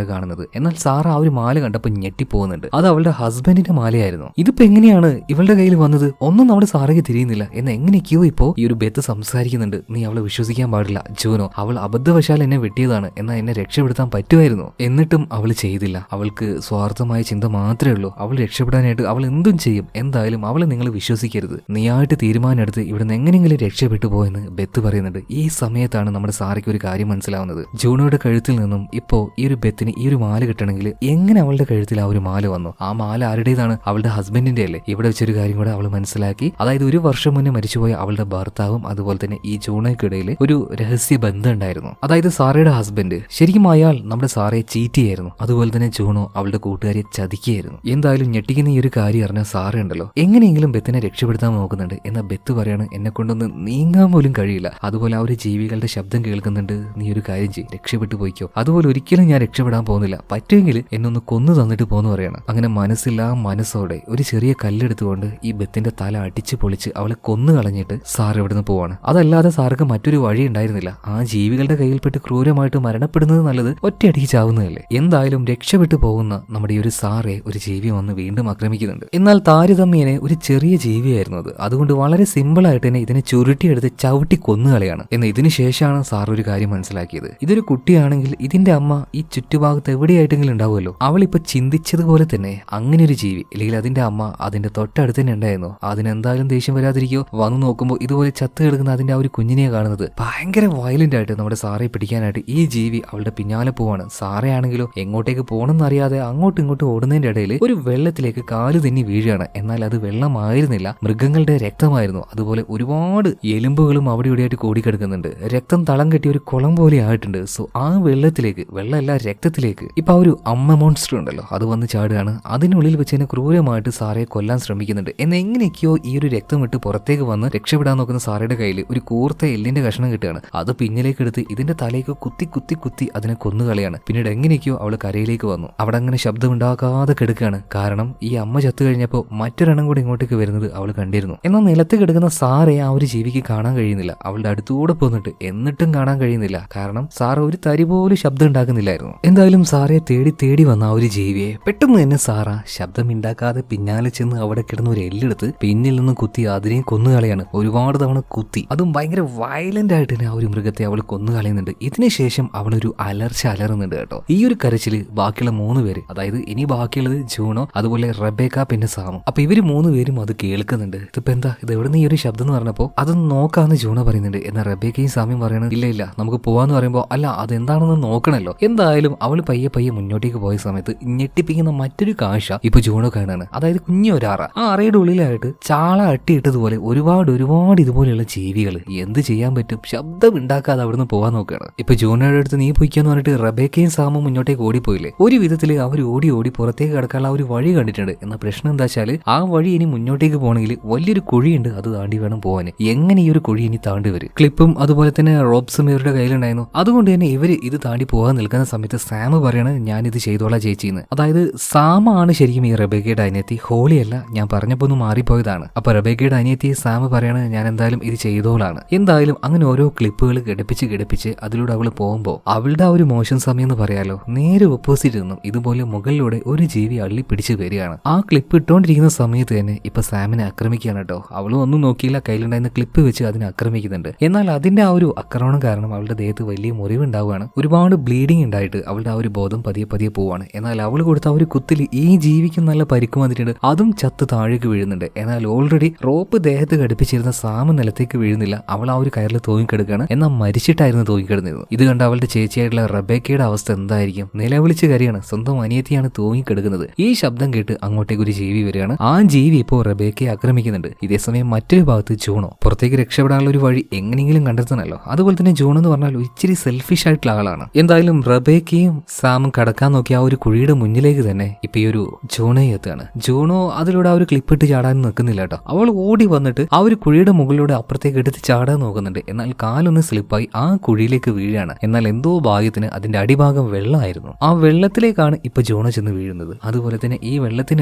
A: കാണുന്നത്. എന്നാൽ സാറ് ആ ഒരു മാല കണ്ടപ്പോൾ ഞെട്ടിപ്പോകുന്നുണ്ട്. അത് അവളുടെ ഹസ്ബൻഡിന്റെ മാലയായിരുന്നു. ഇതിപ്പോ എങ്ങനെയാണ് ഇവളുടെ കയ്യിൽ വന്നത്? ഒന്നും നമ്മുടെ സാറേക്ക് തിരിയുന്നില്ല. എന്ന് എങ്ങനെയൊക്കെയോ ഇപ്പോ ഈ ഒരു ബെത്ത് സംസാരിക്കുന്നുണ്ട്. നീ അവളെ വിശ്വസിക്കാൻ പാടില്ല. ജോനോ അവൾ അബദ്ധവശാൽ എന്നെ വെട്ടിയതാണ്. എന്നാൽ എന്നെ രക്ഷപ്പെടുത്താൻ പറ്റുമായിരുന്നു. എന്നിട്ടും അവൾ ചെയ്തില്ല. അവൾക്ക് സ്വാർത്ഥമായ ചിന്ത മാത്രമേ ഉള്ളൂ. അവൾ രക്ഷപ്പെടാനായിട്ട് അവൾ എന്തും ചെയ്യും. എന്തായാലും അവളെ നിങ്ങൾ വിശ്വസിക്കരുത്. നീ നീയായിട്ട് തീരുമാനമെടുത്ത് ഇവിടുന്ന് എങ്ങനെയെങ്കിലും രക്ഷപ്പെട്ടു പോയെന്ന് ബെത്ത് പറയുന്നുണ്ട്. ഈ സമയത്താണ് നമ്മുടെ സാറയ്ക്ക് ഒരു കാര്യം മനസ്സിലാവുന്നത്. ജൂണോയുടെ കഴുത്തിൽ നിന്നും ഇപ്പോ ഈ ഒരു ബെത്തിന് ഈ ഒരു മാല കിട്ടണമെങ്കിൽ എങ്ങനെ അവളുടെ കഴുത്തിൽ ആ ഒരു മാല വന്നു? ആ മാല ആരുടേതാണ്? അവളുടെ ഹസ്ബൻഡിന്റെ അല്ലേ? ഇവിടെ വെച്ചൊരു കാര്യം കൂടെ അവൾ മനസ്സിലാക്കി. അതായത് ഒരു വർഷം മുന്നേ മരിച്ചുപോയ അവളുടെ ഭർത്താവും അതുപോലെ തന്നെ ഈ ജോണയ്ക്കിടയിൽ ഒരു രഹസ്യ ബന്ധം ഉണ്ടായിരുന്നു. അതായത് സാറയുടെ ഹസ്ബൻഡ് ശരിക്കും അയാൾ നമ്മുടെ സാറയെ ചീറ്റ് ചെയ്യായിരുന്നു അതുപോലെ തന്നെ ജൂണോ അവളുടെ കൂട്ടുകാരെ ചതിക്കുകയായിരുന്നു. എന്തായാലും ഞെട്ടിക്കുന്ന ഈ ഒരു കാര്യം അറിഞ്ഞ സാറ ഉണ്ടല്ലോ. എങ്ങനെയെങ്കിലും ബെത്തിനെ രക്ഷപ്പെടുത്താൻ നോക്കുന്നുണ്ട് എന്നാൽ ബെത്ത് പറയാണ് എന്നെ കൊണ്ടൊന്ന് നീങ്ങാൻ പോലും കഴിയില്ല. അതുപോലെ ആ ഒരു ജീവികളുടെ ശബ്ദം കേൾക്കുന്നുണ്ട്. നീ ഒരു കാര്യം ചെയ്യും രക്ഷപ്പെട്ടു പോയിക്കോ. അതുപോലെ ഒരിക്കലും ഞാൻ രക്ഷപ്പെടാൻ പോകുന്നില്ല. പറ്റുമെങ്കിൽ എന്നൊന്ന് കൊന്നു തന്നിട്ട് പോന്ന് പറയണം. അങ്ങനെ മനസ്സില്ലാ മനസ്സോടെ ഒരു ചെറിയ കല്ലെടുത്തുകൊണ്ട് ഈ ബത്തിന്റെ തല അടിച്ച് പൊളിച്ച് അവളെ കൊന്നു കളഞ്ഞിട്ട് സാർ ഇവിടുന്ന് പോവാണ്. അതല്ലാതെ സാർക്ക് മറ്റൊരു വഴി ഉണ്ടായിരുന്നില്ല. ആ ജീവികളുടെ കയ്യിൽപ്പെട്ട് ക്രൂരമായിട്ട് മരണപ്പെടുന്നത് നല്ലത് ഒറ്റയടിക്ക് ചാവുന്നതല്ലേ? എന്തായാലും രക്ഷപ്പെട്ടു പോകുന്ന നമ്മുടെ ഈ ഒരു സാറെ ഒരു ജീവി വന്ന് വീണ്ടും ആക്രമിക്കുന്നുണ്ട്. എന്നാൽ താരതമ്യേനെ ഒരു ചെറിയ ജീവിയായിരുന്നു അത്. അതുകൊണ്ട് വളരെ സിമ്പിൾ ആയിട്ട് തന്നെ ഇതിനെ ചുരുട്ടിയെടുത്ത് ചവിട്ടി കൊന്നുകളയാണ് എന്നാൽ ഇതിനു ശേഷമാണ് സാർ ഒരു കാര്യം മനസ്സിലാക്കിയത്. ഇതൊരു കുട്ടിയാണെങ്കിൽ ഇതിന്റെ അമ്മ ഈ ചുറ്റുഭാഗത്ത് എവിടെയായിട്ടെങ്കിലും ഉണ്ടാവുമല്ലോ. അവൾ ഇപ്പൊ ചിന്തിച്ചതുപോലെ തന്നെ അങ്ങനെ ഒരു ജീവി. അല്ലെങ്കിൽ അതിന്റെ അമ്മ അതിന്റെ തൊട്ടടുത്ത് തന്നെ ഉണ്ടായിരുന്നു. അതിനെന്തായാലും ദേഷ്യം വരാതിരിക്കോ? വന്നു നോക്കുമ്പോൾ ഇതുപോലെ ചത്ത് കിടക്കുന്ന അതിന്റെ ആ ഒരു കുഞ്ഞിനെ കാണുന്നത്. ഭയങ്കര വയലന്റ് ആയിട്ട് നമ്മുടെ സാറെ പിടിക്കാനായിട്ട് ഈ ജീവി അവളുടെ പിന്നാലെ പോവാണ്. സാറെ ആണെങ്കിലോ എങ്ങോട്ടേക്ക് പോകണമെന്നറിയാതെ അങ്ങോട്ടും ഇങ്ങോട്ടും ഓടുന്നതിന്റെ ഇടയിൽ ഒരു വെള്ളത്തിലേക്ക് കാൽ തന്നെ വീഴുകയാണ്. എന്നാൽ അത് വെള്ളമായിരുന്നില്ല. മൃഗങ്ങളുടെ രക്തമായിരുന്നു. അതുപോലെ ഒരുപാട് എലുമ്പുകളും അവിടെ ഇവിടെയായിട്ട് കൂടിക്കിടക്കുന്നുണ്ട്. രക്തം തളം കെട്ടിയ ഒരു കുളം പോലെ ആയിട്ടുണ്ട്. സോ ആ വെള്ളത്തിലേക്ക് വെള്ളമല്ല രക്തത്തിലേക്ക് ഇപ്പൊ ആ ഒരു അമ്മ മോൺസ്റ്റർ ഉണ്ടല്ലോ അത് വന്ന് ചാടുകയാണ്. അതിനുള്ളിൽ വെച്ച് തന്നെ ക്രൂരമായിട്ട് സാറയെ കൊല്ലാൻ ശ്രമിക്കുന്നുണ്ട്. എന്നെങ്ങനെയൊക്കെയോ ഈ ഒരു രക്തം വിട്ട് പുറത്തേക്ക് വന്ന് രക്ഷപ്പെടാൻ നോക്കുന്ന സാറയുടെ കയ്യിൽ ഒരു കൂർത്ത എല്ലിന്റെ കഷ്ണം കിട്ടുകയാണ്. അത് പിന്നിലേക്ക് എടുത്ത് ഇതിന്റെ തലയ്ക്ക് കുത്തി കുത്തി കുത്തി അതിനെ കൊന്നുകളയാണ് പിന്നീട് എങ്ങനെയൊക്കെയോ അവൾ കരയിലേക്ക് വന്നു. അവിടെ അങ്ങനെ ശബ്ദം ശബ്ദമുണ്ടാക്കാതെ കിടക്കുകയാണ്. കാരണം ഈ അമ്മ ചത്തു കഴിഞ്ഞപ്പോൾ മറ്റൊരെണ്ണം കൂടി ഇങ്ങോട്ടേക്ക് വരുന്നത് അവൾ കണ്ടിരുന്നു. എന്നാൽ നിലത്ത് കിടക്കുന്ന സാറെ ആ ഒരു ജീവിക്ക് കാണാൻ കഴിയുന്നില്ല. അവളുടെ അടുത്തൂടെ പോന്നിട്ട് എന്നിട്ടും കാണാൻ കഴിയുന്നില്ല. കാരണം സാറ് ഒരു തരി പോലും ശബ്ദം ഉണ്ടാക്കുന്നില്ലായിരുന്നു. എന്തായാലും സാറെ തേടി തേടി വന്ന ആ ഒരു ജീവിയെ പെട്ടെന്ന് തന്നെ സാറ ശബ്ദം ഉണ്ടാക്കാതെ പിന്നാലെ ചെന്ന് അവിടെ കിടന്ന ഒരു എല്ലെടുത്ത് പിന്നിൽ നിന്ന് കുത്തി അതിനെയും കൊന്നുകളയാണ്. ഒരുപാട് തവണ കുത്തി. അതും ഭയങ്കര വയലന്റ് ആയിട്ട് തന്നെ ആ ഒരു മൃഗത്തെ അവൾ കൊന്നുകളയുന്നുണ്ട്. ഇതിനുശേഷം ഒരു അലർച്ച അലറുന്നുണ്ട് കേട്ടോ. ഈ ഒരു കരച്ചിൽ ബാക്കിയുള്ള മൂന്ന് പേര് അതായത് ഇനി ബാക്കിയുള്ളത് ജൂണോ അതുപോലെ റബേക്ക പിന്നെ സാമു. അപ്പൊ ഇവർ മൂന്ന് പേരും അത് കേൾക്കുന്നുണ്ട്. ഇതിപ്പോ എന്താ? ഇത് എവിടെ നിന്ന് ഈ ഒരു ശബ്ദം എന്ന് പറഞ്ഞപ്പോ അതൊന്ന് നോക്കാന്ന് ജൂണോ പറയുന്നുണ്ട്. എന്നാൽ റബേക്കയും സാമ്യം പറയണത് ഇല്ല ഇല്ല. നമുക്ക് പോവാന്ന് പറയുമ്പോൾ അല്ല അതെന്താണെന്ന് നോക്കണല്ലോ. എന്തായാലും അവൾ പയ്യെ പയ്യെ മുന്നോട്ടേക്ക് പോയ സമയത്ത് ഞെട്ടിപ്പിക്കുന്ന മറ്റൊരു കാഴ്ച ഇപ്പൊ ജൂണോ കാണാണ്. അതായത് കുഞ്ഞു ഒരറ ആ അറയുടെ ഉള്ളിലായിട്ട് ചാള അട്ടിയിട്ടതുപോലെ ഒരുപാട് ഒരുപാട് ഇതുപോലെയുള്ള ജീവികൾ എന്ത് ചെയ്യാൻ പറ്റും? ശബ്ദം ഉണ്ടാക്കാതെ അവിടുന്ന് പോവാൻ നോക്കുകയാണ് ഇപ്പൊ ജൂണോയുടെ അടുത്ത് നീ പൊയ്ക്കാന്ന് പറഞ്ഞിട്ട് റബേക്കയും സാമും മുന്നോട്ടേക്ക് ഓടിപ്പോയില്ലേ? ഒരു വിധത്തിൽ അവർ ഓടി ഓടി പുറത്തേക്ക് കിടക്കാനുള്ള ഒരു വഴി കണ്ടിട്ടുണ്ട്. എന്ന പ്രശ്നം എന്താ വെച്ചാൽ ആ വഴി ഇനി മുന്നോട്ടേക്ക് പോകണമെങ്കിൽ വലിയൊരു കുഴിയുണ്ട് അത് താണ്ടി വേണം പോകാൻ എങ്ങനെ ഈ ഒരു കുഴി ഇനി താണ്ടി വരും? ക്ലിപ്പും അതുപോലെ തന്നെ റോബ്സും ഇവരുടെ കയ്യിലുണ്ടായിരുന്നു. അതുകൊണ്ട് തന്നെ ഇവർ ഇത് താണ്ടി പോകാൻ നിൽക്കുന്ന സമയത്ത് സാം പറയണത് ഞാൻ ഇത് ചെയ്തോളാം ചേച്ചിന്ന്. അതായത് സാമാണ് ശരിക്കും ഈ റബേക്കയുടെ അനിയത്തി. ഹോളി അല്ല ഞാൻ പറഞ്ഞപ്പോൾ ഒന്ന് മാറിപ്പോയതാണ്. അപ്പൊ റബേക്കയുടെ അനിയത്തി സാം പറയണത് ഞാൻ എന്തായാലും ഇത് ചെയ്തോളാണ്. എന്തായാലും അങ്ങനെ ഓരോ ക്ലിപ്പുകൾ ഘടിപ്പിച്ച് ഘടിപ്പിച്ച് അതിലൂടെ അവൾ പോകുമ്പോൾ അവളുടെ ആ ഒരു മോശം സമയം എന്ന് പറയാലോ നേരെ ഓപ്പോസിറ്റ് നിന്നും ഇതുപോലെ മുകളിലൂടെ ഒരു ജീവി അള്ളി പിടിച്ച് വരികയാണ്. ആ ക്ലിപ്പ് ഇട്ടുകൊണ്ടിരിക്കുന്ന സമയത്ത് തന്നെ ഇപ്പൊ സാമിനെ ആക്രമിക്കുകയാണ് കേട്ടോ. അവളും ഒന്നും നോക്കിയില്ല കയ്യിലുണ്ടായിരുന്ന ക്ലിപ്പ് വെച്ച് അതിനെ ആക്രമിക്കുന്നുണ്ട്. എന്നാൽ അതിന്റെ ഒരു ആക്രമണം കാരണം അവളുടെ ദേഹത്ത് വലിയ മുറിവുണ്ടാവുകയാണ്. ഒരുപാട് ബ്ലീഡിംഗ് ഉണ്ടായിട്ട് അവളുടെ ആ ഒരു ബോധം പതിയെ പതിയെ പോവാണ്. എന്നാൽ അവൾ കൊടുത്ത ആ ഒരു കുത്തിൽ ഈ ജീവിക്ക് നല്ല പരിക്ക് വന്നിട്ടുണ്ട്. അതും ചത്ത് താഴേക്ക് വീഴുന്നുണ്ട്. എന്നാൽ ഓൾറെഡി റോപ്പ് ദേഹത്ത് ഘടിപ്പിച്ചിരുന്ന സാമ നിലത്തേക്ക് വീഴുന്നില്ല. അവൾ ആ ഒരു കയറിൽ തൂങ്ങിക്കിടക്കുകയാണ്. എന്നാൽ മരിച്ചിട്ടായിരുന്നു തൂങ്ങിക്കിടന്നത് ഇത് കണ്ട അവളുടെ ചേച്ചിയായിട്ടുള്ള റബേക്കയുടെ അവസ്ഥ എന്തായിരിക്കും? നിലവിളിച്ച് കരയാണ്. സ്വന്തം അനിയത്തിയാണ് തൂങ്ങിക്കിടക്കുന്നത്. ഈ ശബ്ദം കേട്ട് അങ്ങോട്ടേക്ക് ഒരു ജീവി വരികയാണ്. ആ ജീവി ഇപ്പോൾ റബേക്കയെ ആക്രമിക്കുന്നുണ്ട്. ഇതേസമയം മറ്റൊരു ഭാഗത്ത് ജൂണോ പുറത്തേക്ക് രക്ഷപ്പെടാനുള്ള ഒരു വഴി എങ്ങനെയെങ്കിലും കണ്ടെത്തണമല്ലോ അതുപോലെ തന്നെ ജോൺ എന്ന് പറഞ്ഞാൽ ഇച്ചിരി സെൽഫിഷ് ആയിട്ടുള്ള ആളാണ്. എന്തായാലും റബേക്കയും സാമും കടക്കാൻ നോക്കിയ ആ ഒരു കുഴിയുടെ മുന്നിലേക്ക് തന്നെ ഇപ്പൊ ഈ ഒരു ജോണേ എത്തുകയാണ്. ജോണോ അതിലൂടെ ആ ഒരു ക്ലിപ്പ് ഇട്ട് ചാടാൻ നിൽക്കുന്നില്ല കേട്ടോ. അവൾ ഓടി വന്നിട്ട് ആ ഒരു കുഴിയുടെ മുകളിലൂടെ അപ്പുറത്തേക്ക് എടുത്ത് ചാടാൻ നോക്കുന്നുണ്ട്. എന്നാൽ കാലൊന്ന് സ്ലിപ്പായി ആ കുഴിയിലേക്ക് വീഴാണ് എന്നാൽ എന്തോ ഭാഗ്യത്തിന് അതിന്റെ അടിഭാഗം വെള്ളമായിരുന്നു. ആ വെള്ളത്തിലേക്കാണ് ഇപ്പൊ ജൂണോ ചെന്ന് വീഴുന്നത്. അതുപോലെ തന്നെ ഈ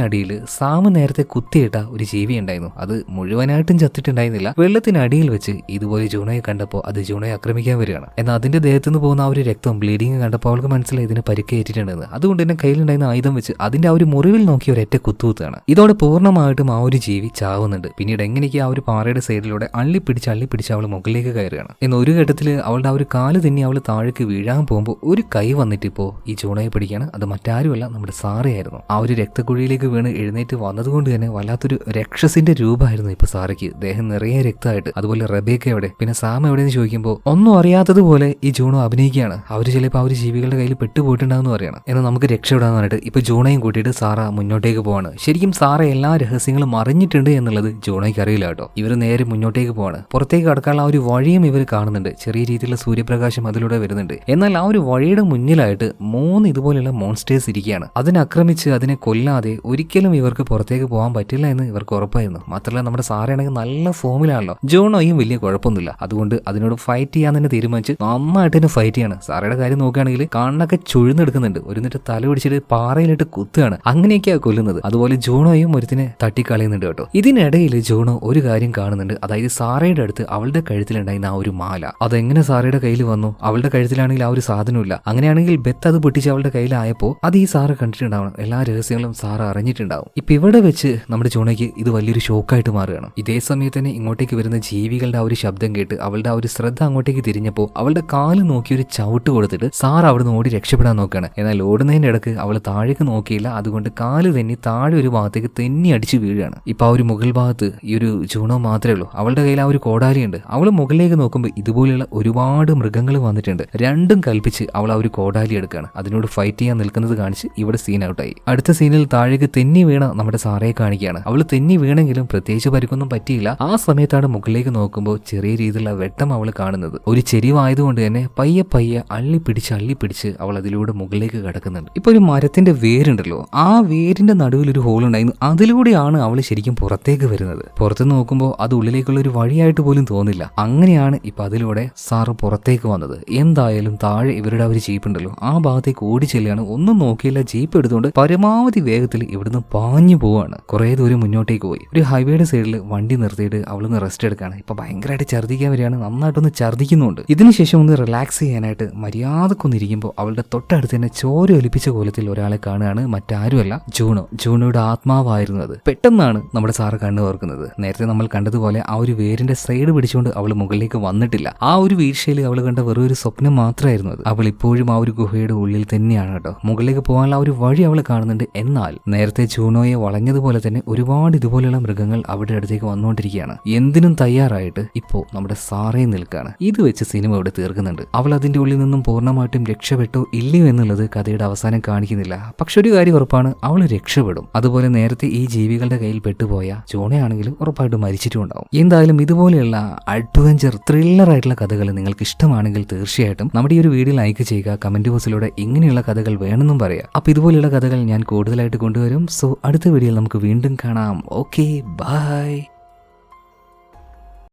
A: അടിയിൽ സാമ് നേരത്തെ കുത്തിയിട്ട ഒരു ജീവി ഉണ്ടായിരുന്നു. അത് മുഴുവനായിട്ടും ചത്തിട്ടുണ്ടായിരുന്നില്ല. വെള്ളത്തിനടിയിൽ വെച്ച് ഇതുപോലെ ജോണോയെ കണ്ടപ്പോൾ പോകുമ്പോൾ അത് ജൂണോയെ ആക്രമിക്കാൻ വരികയാണ്. എന്നാൽ അതിന്റെ ദേഹത്ത് നിന്ന് പോകുന്ന ആ ഒരു രക്തം ബ്ലീഡിങ് കണ്ടപ്പോൾ അവൾക്ക് മനസ്സിലായി ഇതിന് പരിക്കേറ്റിട്ടുണ്ടെന്ന്. അതുകൊണ്ട് തന്നെ കയ്യിലുണ്ടായിരുന്ന ആയുധം വെച്ച് അതിന്റെ ആ ഒരു മുറിവിൽ നോക്കി ഒരു ഒരൊറ്റ കുത്തുകുത്താണ് ഇതോടെ പൂർണമായിട്ടും ആ ഒരു ജീവി ചാവുന്നുണ്ട്. പിന്നീട് എങ്ങനെയൊക്കെ ആ ഒരു പാറയുടെ സൈഡിലൂടെ അള്ളി പിടിച്ച് അള്ളി പിടിച്ച് അവൾ മുകളിലേക്ക് കയറുകയാണ്. എന്ന ഒരു ഘട്ടത്തിൽ അവളുടെ ആ ഒരു കാൽ തന്നെ അവൾ താഴേക്ക് വീഴാൻ പോകുമ്പോൾ ഒരു കൈ വന്നിട്ട് ഇപ്പോൾ ഈ ജൂണയെ പിടിക്കാണ് അത് മറ്റാരുമല്ല നമ്മുടെ സാറയായിരുന്നു. ആ ഒരു രക്തക്കുഴിയിലേക്ക് വീണ് എഴുന്നേറ്റ് വന്നതുകൊണ്ട് തന്നെ വല്ലാത്തൊരു രക്ഷസിന്റെ രൂപമായിരുന്നു ഇപ്പൊ സാറയ്ക്ക്. ദേഹം നിറയെ രക്തമായിട്ട്. അതുപോലെ റബേക്ക എവിടെ? പിന്നെ സാം എവിടെയെന്ന് ചോദിക്കുമ്പോൾ ഒന്നും അറിയാത്തതുപോലെ ഈ ജൂണോ അഭിനയിക്കുകയാണ്. അവർ ചിലപ്പോൾ ആ ജീവികളുടെ കയ്യിൽ പെട്ടുപോയിട്ടുണ്ടാകുന്ന പറയണം. എന്നാൽ നമുക്ക് രക്ഷപ്പെടാന്ന് പറഞ്ഞിട്ട് ഇപ്പൊ ജൂണയും കൂട്ടിയിട്ട് സാറ മുന്നോട്ടേക്ക് പോവാണ്. ശരിക്കും സാറ എല്ലാ രഹസ്യങ്ങളും അറിഞ്ഞിട്ടുണ്ട് എന്നുള്ളത് ജൂണോയ്ക്ക് അറിയില്ല കേട്ടോ. ഇവർ നേരെ മുന്നോട്ടേക്ക് പോവാണ്. പുറത്തേക്ക് കടക്കാനുള്ള ആ ഒരു വഴിയും ഇവർ കാണുന്നുണ്ട്. ചെറിയ രീതിയിലുള്ള സൂര്യപ്രകാശം അതിലൂടെ വരുന്നുണ്ട്. എന്നാൽ ആ ഒരു വഴിയുടെ മുന്നിലായിട്ട് മൂന്ന് ഇതുപോലെയുള്ള മോൺസ്റ്റേഴ്സ് ഇരിക്കുകയാണ്. അതിനെ ആക്രമിച്ച് അതിനെ കൊല്ലാതെ ഒരിക്കലും ഇവർക്ക് പുറത്തേക്ക് പോകാൻ പറ്റില്ല എന്ന് ഇവർക്ക് ഉറപ്പായിരുന്നു. മാത്രമല്ല നമ്മുടെ സാറയാണെങ്കിൽ നല്ല ഫോമിലാണല്ലോ. ജോണോയും വലിയ കുഴപ്പമൊന്നുമില്ല. അതുകൊണ്ട് അതിനോട് ഫൈറ്റ് ചെയ്യാൻ തന്നെ തീരുമാനിച്ച് നന്നായിട്ട് തന്നെ ഫൈറ്റ് ചെയ്യാണ്. സാറയുടെ കാര്യം നോക്കുകയാണെങ്കിൽ കണ്ണൊക്കെ ചുഴുന്നെടുക്കുന്നുണ്ട് ഒരു എന്നിട്ട് തല പിടിച്ചിട്ട് പാറയിലിട്ട് കുത്തുകയാണ്. അങ്ങനെയൊക്കെയാണ് കൊല്ലുന്നത്. അതുപോലെ ജോണോയും ഒരുത്തിനെ തട്ടിക്കളയുന്നുണ്ട് കേട്ടോ. ഇതിനിടയിൽ ജോണോ ഒരു കാര്യം കാണുന്നുണ്ട്. അതായത് സാറയുടെ അടുത്ത് അവളുടെ കഴുത്തിലുണ്ടായിരുന്ന ആ ഒരു മാല. അതെങ്ങനെ സാറയുടെ കയ്യിൽ വന്നു? അവളുടെ കഴുത്തിലാണെങ്കിൽ ആ ഒരു സാധനമില്ല അങ്ങനെയാണെങ്കിൽ ബെത്ത് അത് പൊട്ടിച്ച് അവളുടെ കയ്യിലായപ്പോൾ അത് ഈ സാറ് കണ്ടിട്ടുണ്ടാവണം. എല്ലാ രഹസ്യങ്ങളും സാറ് അറിഞ്ഞിട്ടുണ്ടാവും. ഇപ്പൊ ഇവിടെ വെച്ച് നമ്മുടെ ജോണയ്ക്ക് ഇത് വലിയൊരു ഷോക്കായിട്ട് മാറുകയാണ്. ഇതേ സമയത്ത് തന്നെ ഇങ്ങോട്ടേക്ക് വരുന്ന ജീവികളുടെ ആ ഒരു ശബ്ദം കേട്ട് അവളുടെ ആ ഒരു ശ്രദ്ധ അങ്ങോട്ടേക്ക് തിരിഞ്ഞപ്പോൾ അവളുടെ കാൽ നോക്കി ഒരു ചവിട്ട് കൊടുത്തിട്ട് സാർ അവിടുന്ന് ഓടി രക്ഷപ്പെടാൻ നോക്കുകയാണ് എന്നാൽ ഓടുന്നതിന്റെ ഇടയ്ക്ക് അവൾ താഴേക്ക് നോക്കിയില്ല. അതുകൊണ്ട് കാൽ തന്നെ താഴെ ഒരു ഭാഗത്തേക്ക് തെന്നി അടിച്ച് വീഴുകയാണ്. ഇപ്പൊ ആ ഒരു മുകൾ ഭാഗത്ത് ഈ ഒരു ചൂണോ മാത്രമേ ഉള്ളൂ. അവളുടെ കയ്യിൽ ആ ഒരു കോടാലിയുണ്ട്. അവൾ മുകളിലേക്ക് നോക്കുമ്പോൾ ഇതുപോലെയുള്ള ഒരുപാട് മൃഗങ്ങൾ വന്നിട്ടുണ്ട്. രണ്ടും കൽപ്പിച്ച് അവൾ ആ ഒരു കോടാലി എടുക്കുകയാണ്. അതിനോട് ഫൈറ്റ് ചെയ്യാൻ നിൽക്കുന്നത് കാണിച്ച് ഇവിടെ സീൻ ഔട്ടായി അടുത്ത സീനിൽ താഴേക്ക് തെന്നി വീണ നമ്മുടെ സാറയെ കാണിക്കുകയാണ്. അവൾ തെന്നി വീണെങ്കിലും പ്രത്യേകിച്ച് പരിക്കൊന്നും പറ്റിയില്ല. ആ സമയത്താണ് മുകളിലേക്ക് നോക്കുമ്പോൾ ചെറിയ രീതിയിലുള്ള വെട്ടം അവൾ കാണുന്നത്. ഒരു ചെരിവായതുകൊണ്ട് തന്നെ പയ്യെ പയ്യെ അള്ളി പിടിച്ച് അള്ളി പിടിച്ച് അവൾ അതിലൂടെ മുകളിലേക്ക് കിടക്കുന്നുണ്ട്. ഇപ്പൊ ഒരു മരത്തിന്റെ വേരുണ്ടല്ലോ ആ വേരിന്റെ നടുവിൽ ഒരു ഹോൾ ഉണ്ടായിരുന്നു. അതിലൂടെയാണ് അവൾ ശരിക്കും പുറത്തേക്ക് വരുന്നത്. പുറത്ത് നോക്കുമ്പോൾ അത് ഉള്ളിലേക്കുള്ള ഒരു വഴിയായിട്ട് പോലും തോന്നില്ല. അങ്ങനെയാണ് ഇപ്പൊ അതിലൂടെ സാറ് പുറത്തേക്ക് വന്നത്. എന്തായാലും താഴെ ഇവരുടെ ഒരു ജീപ്പ് ഉണ്ടല്ലോ ആ ഭാഗത്തേക്ക് ഓടി ചെല്ലുകയാണ്. ഒന്നും നോക്കിയില്ല ജീപ്പ് എടുത്തുകൊണ്ട് പരമാവധി വേഗത്തിൽ ഇവിടുന്ന് പാഞ്ഞു പോവാണ് കുറെ ദൂരം മുന്നോട്ടേക്ക് പോയി. ഒരു ഹൈവേയുടെ സൈഡിൽ വണ്ടി നിർത്തിയിട്ട് അവളൊന്ന് റെസ്റ്റ് എടുക്കുകയാണ്. ഇപ്പൊ ഭയങ്കരമായിട്ട് ഛർദ്ദിക്കാൻ വരികയാണ്. നന്നായിട്ടൊന്ന് ഛർദ്ദിക്കുന്നുണ്ട്. ഇതിനുശേഷം ഒന്ന് റിലാക്സ് ചെയ്യാനായിട്ട് മര്യാദക്കൊന്നിരിക്കുമ്പോൾ അവളുടെ തൊട്ടടുത്ത് തന്നെ ചോര ഒലിപ്പിച്ച കോലത്തിൽ ഒരാളെ കാണുകയാണ് മറ്റാരുമല്ല ജൂണോ. ജൂണോയുടെ ആത്മാവായിരുന്നു അത് പെട്ടെന്നാണ് നമ്മുടെ സാറ് കണ്ണു ഓർക്കുന്നത്. നേരത്തെ നമ്മൾ കണ്ടതുപോലെ ആ ഒരു വേരിന്റെ സൈഡ് പിടിച്ചുകൊണ്ട് അവൾ മുകളിലേക്ക് വന്നിട്ടില്ല. ആ ഒരു വീഴ്ചയിൽ അവൾ കണ്ട വെറും ഒരു സ്വപ്നം മാത്രമായിരുന്നു അത്. അവൾ ഇപ്പോഴും ആ ഒരു ഗുഹയുടെ ഉള്ളിൽ തന്നെയാണ് കേട്ടോ. മുകളിലേക്ക് പോകാനുള്ള ആ ഒരു വഴി അവൾ കാണുന്നുണ്ട്. എന്നാൽ നേരത്തെ ജൂണോയെ വളഞ്ഞതുപോലെ തന്നെ ഒരുപാട് ഇതുപോലെയുള്ള മൃഗങ്ങൾ അവിടെ അടുത്തേക്ക് വന്നുകൊണ്ടിരിക്കുകയാണ്. എന്തിനും തയ്യാറായിട്ട് ഇപ്പോ നമ്മുടെ സാറേ നിൽക്കുകയാണ് ഇത് വെച്ച് സിനിമ ഇവിടെ തീർക്കുന്നുണ്ട്. അവൾ അതിന്റെ ഉള്ളിൽ നിന്നും പൂർണമായിട്ടും രക്ഷപ്പെട്ടോ ഇല്ലയോ എന്നുള്ളത് കഥയുടെ അവസാനം കാണിക്കുന്നില്ല. പക്ഷെ ഒരു കാര്യം ഉറപ്പാണ് അവൾ രക്ഷപ്പെടും. അതുപോലെ നേരത്തെ ഈ ജീവികളുടെ കയ്യിൽ പെട്ടുപോയ ജോണയാണെങ്കിലും ഉറപ്പായിട്ടും മരിച്ചിട്ടും ഉണ്ടാവും എന്തായാലും ഇതുപോലെയുള്ള അഡ്വഞ്ചർ ത്രില്ലർ ആയിട്ടുള്ള കഥകൾ നിങ്ങൾക്ക് ഇഷ്ടമാണെങ്കിൽ തീർച്ചയായിട്ടും നമ്മുടെ ഈ ഒരു വീഡിയോ ലൈക്ക് ചെയ്യുക കമന്റ് ബോക്സിലൂടെ ഇങ്ങനെയുള്ള കഥകൾ വേണമെന്നും പറയാം. അപ്പൊ ഇതുപോലെയുള്ള കഥകൾ ഞാൻ കൂടുതലായിട്ട് കൊണ്ടുവരും. സോ അടുത്ത വീഡിയോയിൽ നമുക്ക് വീണ്ടും കാണാം. Okay bye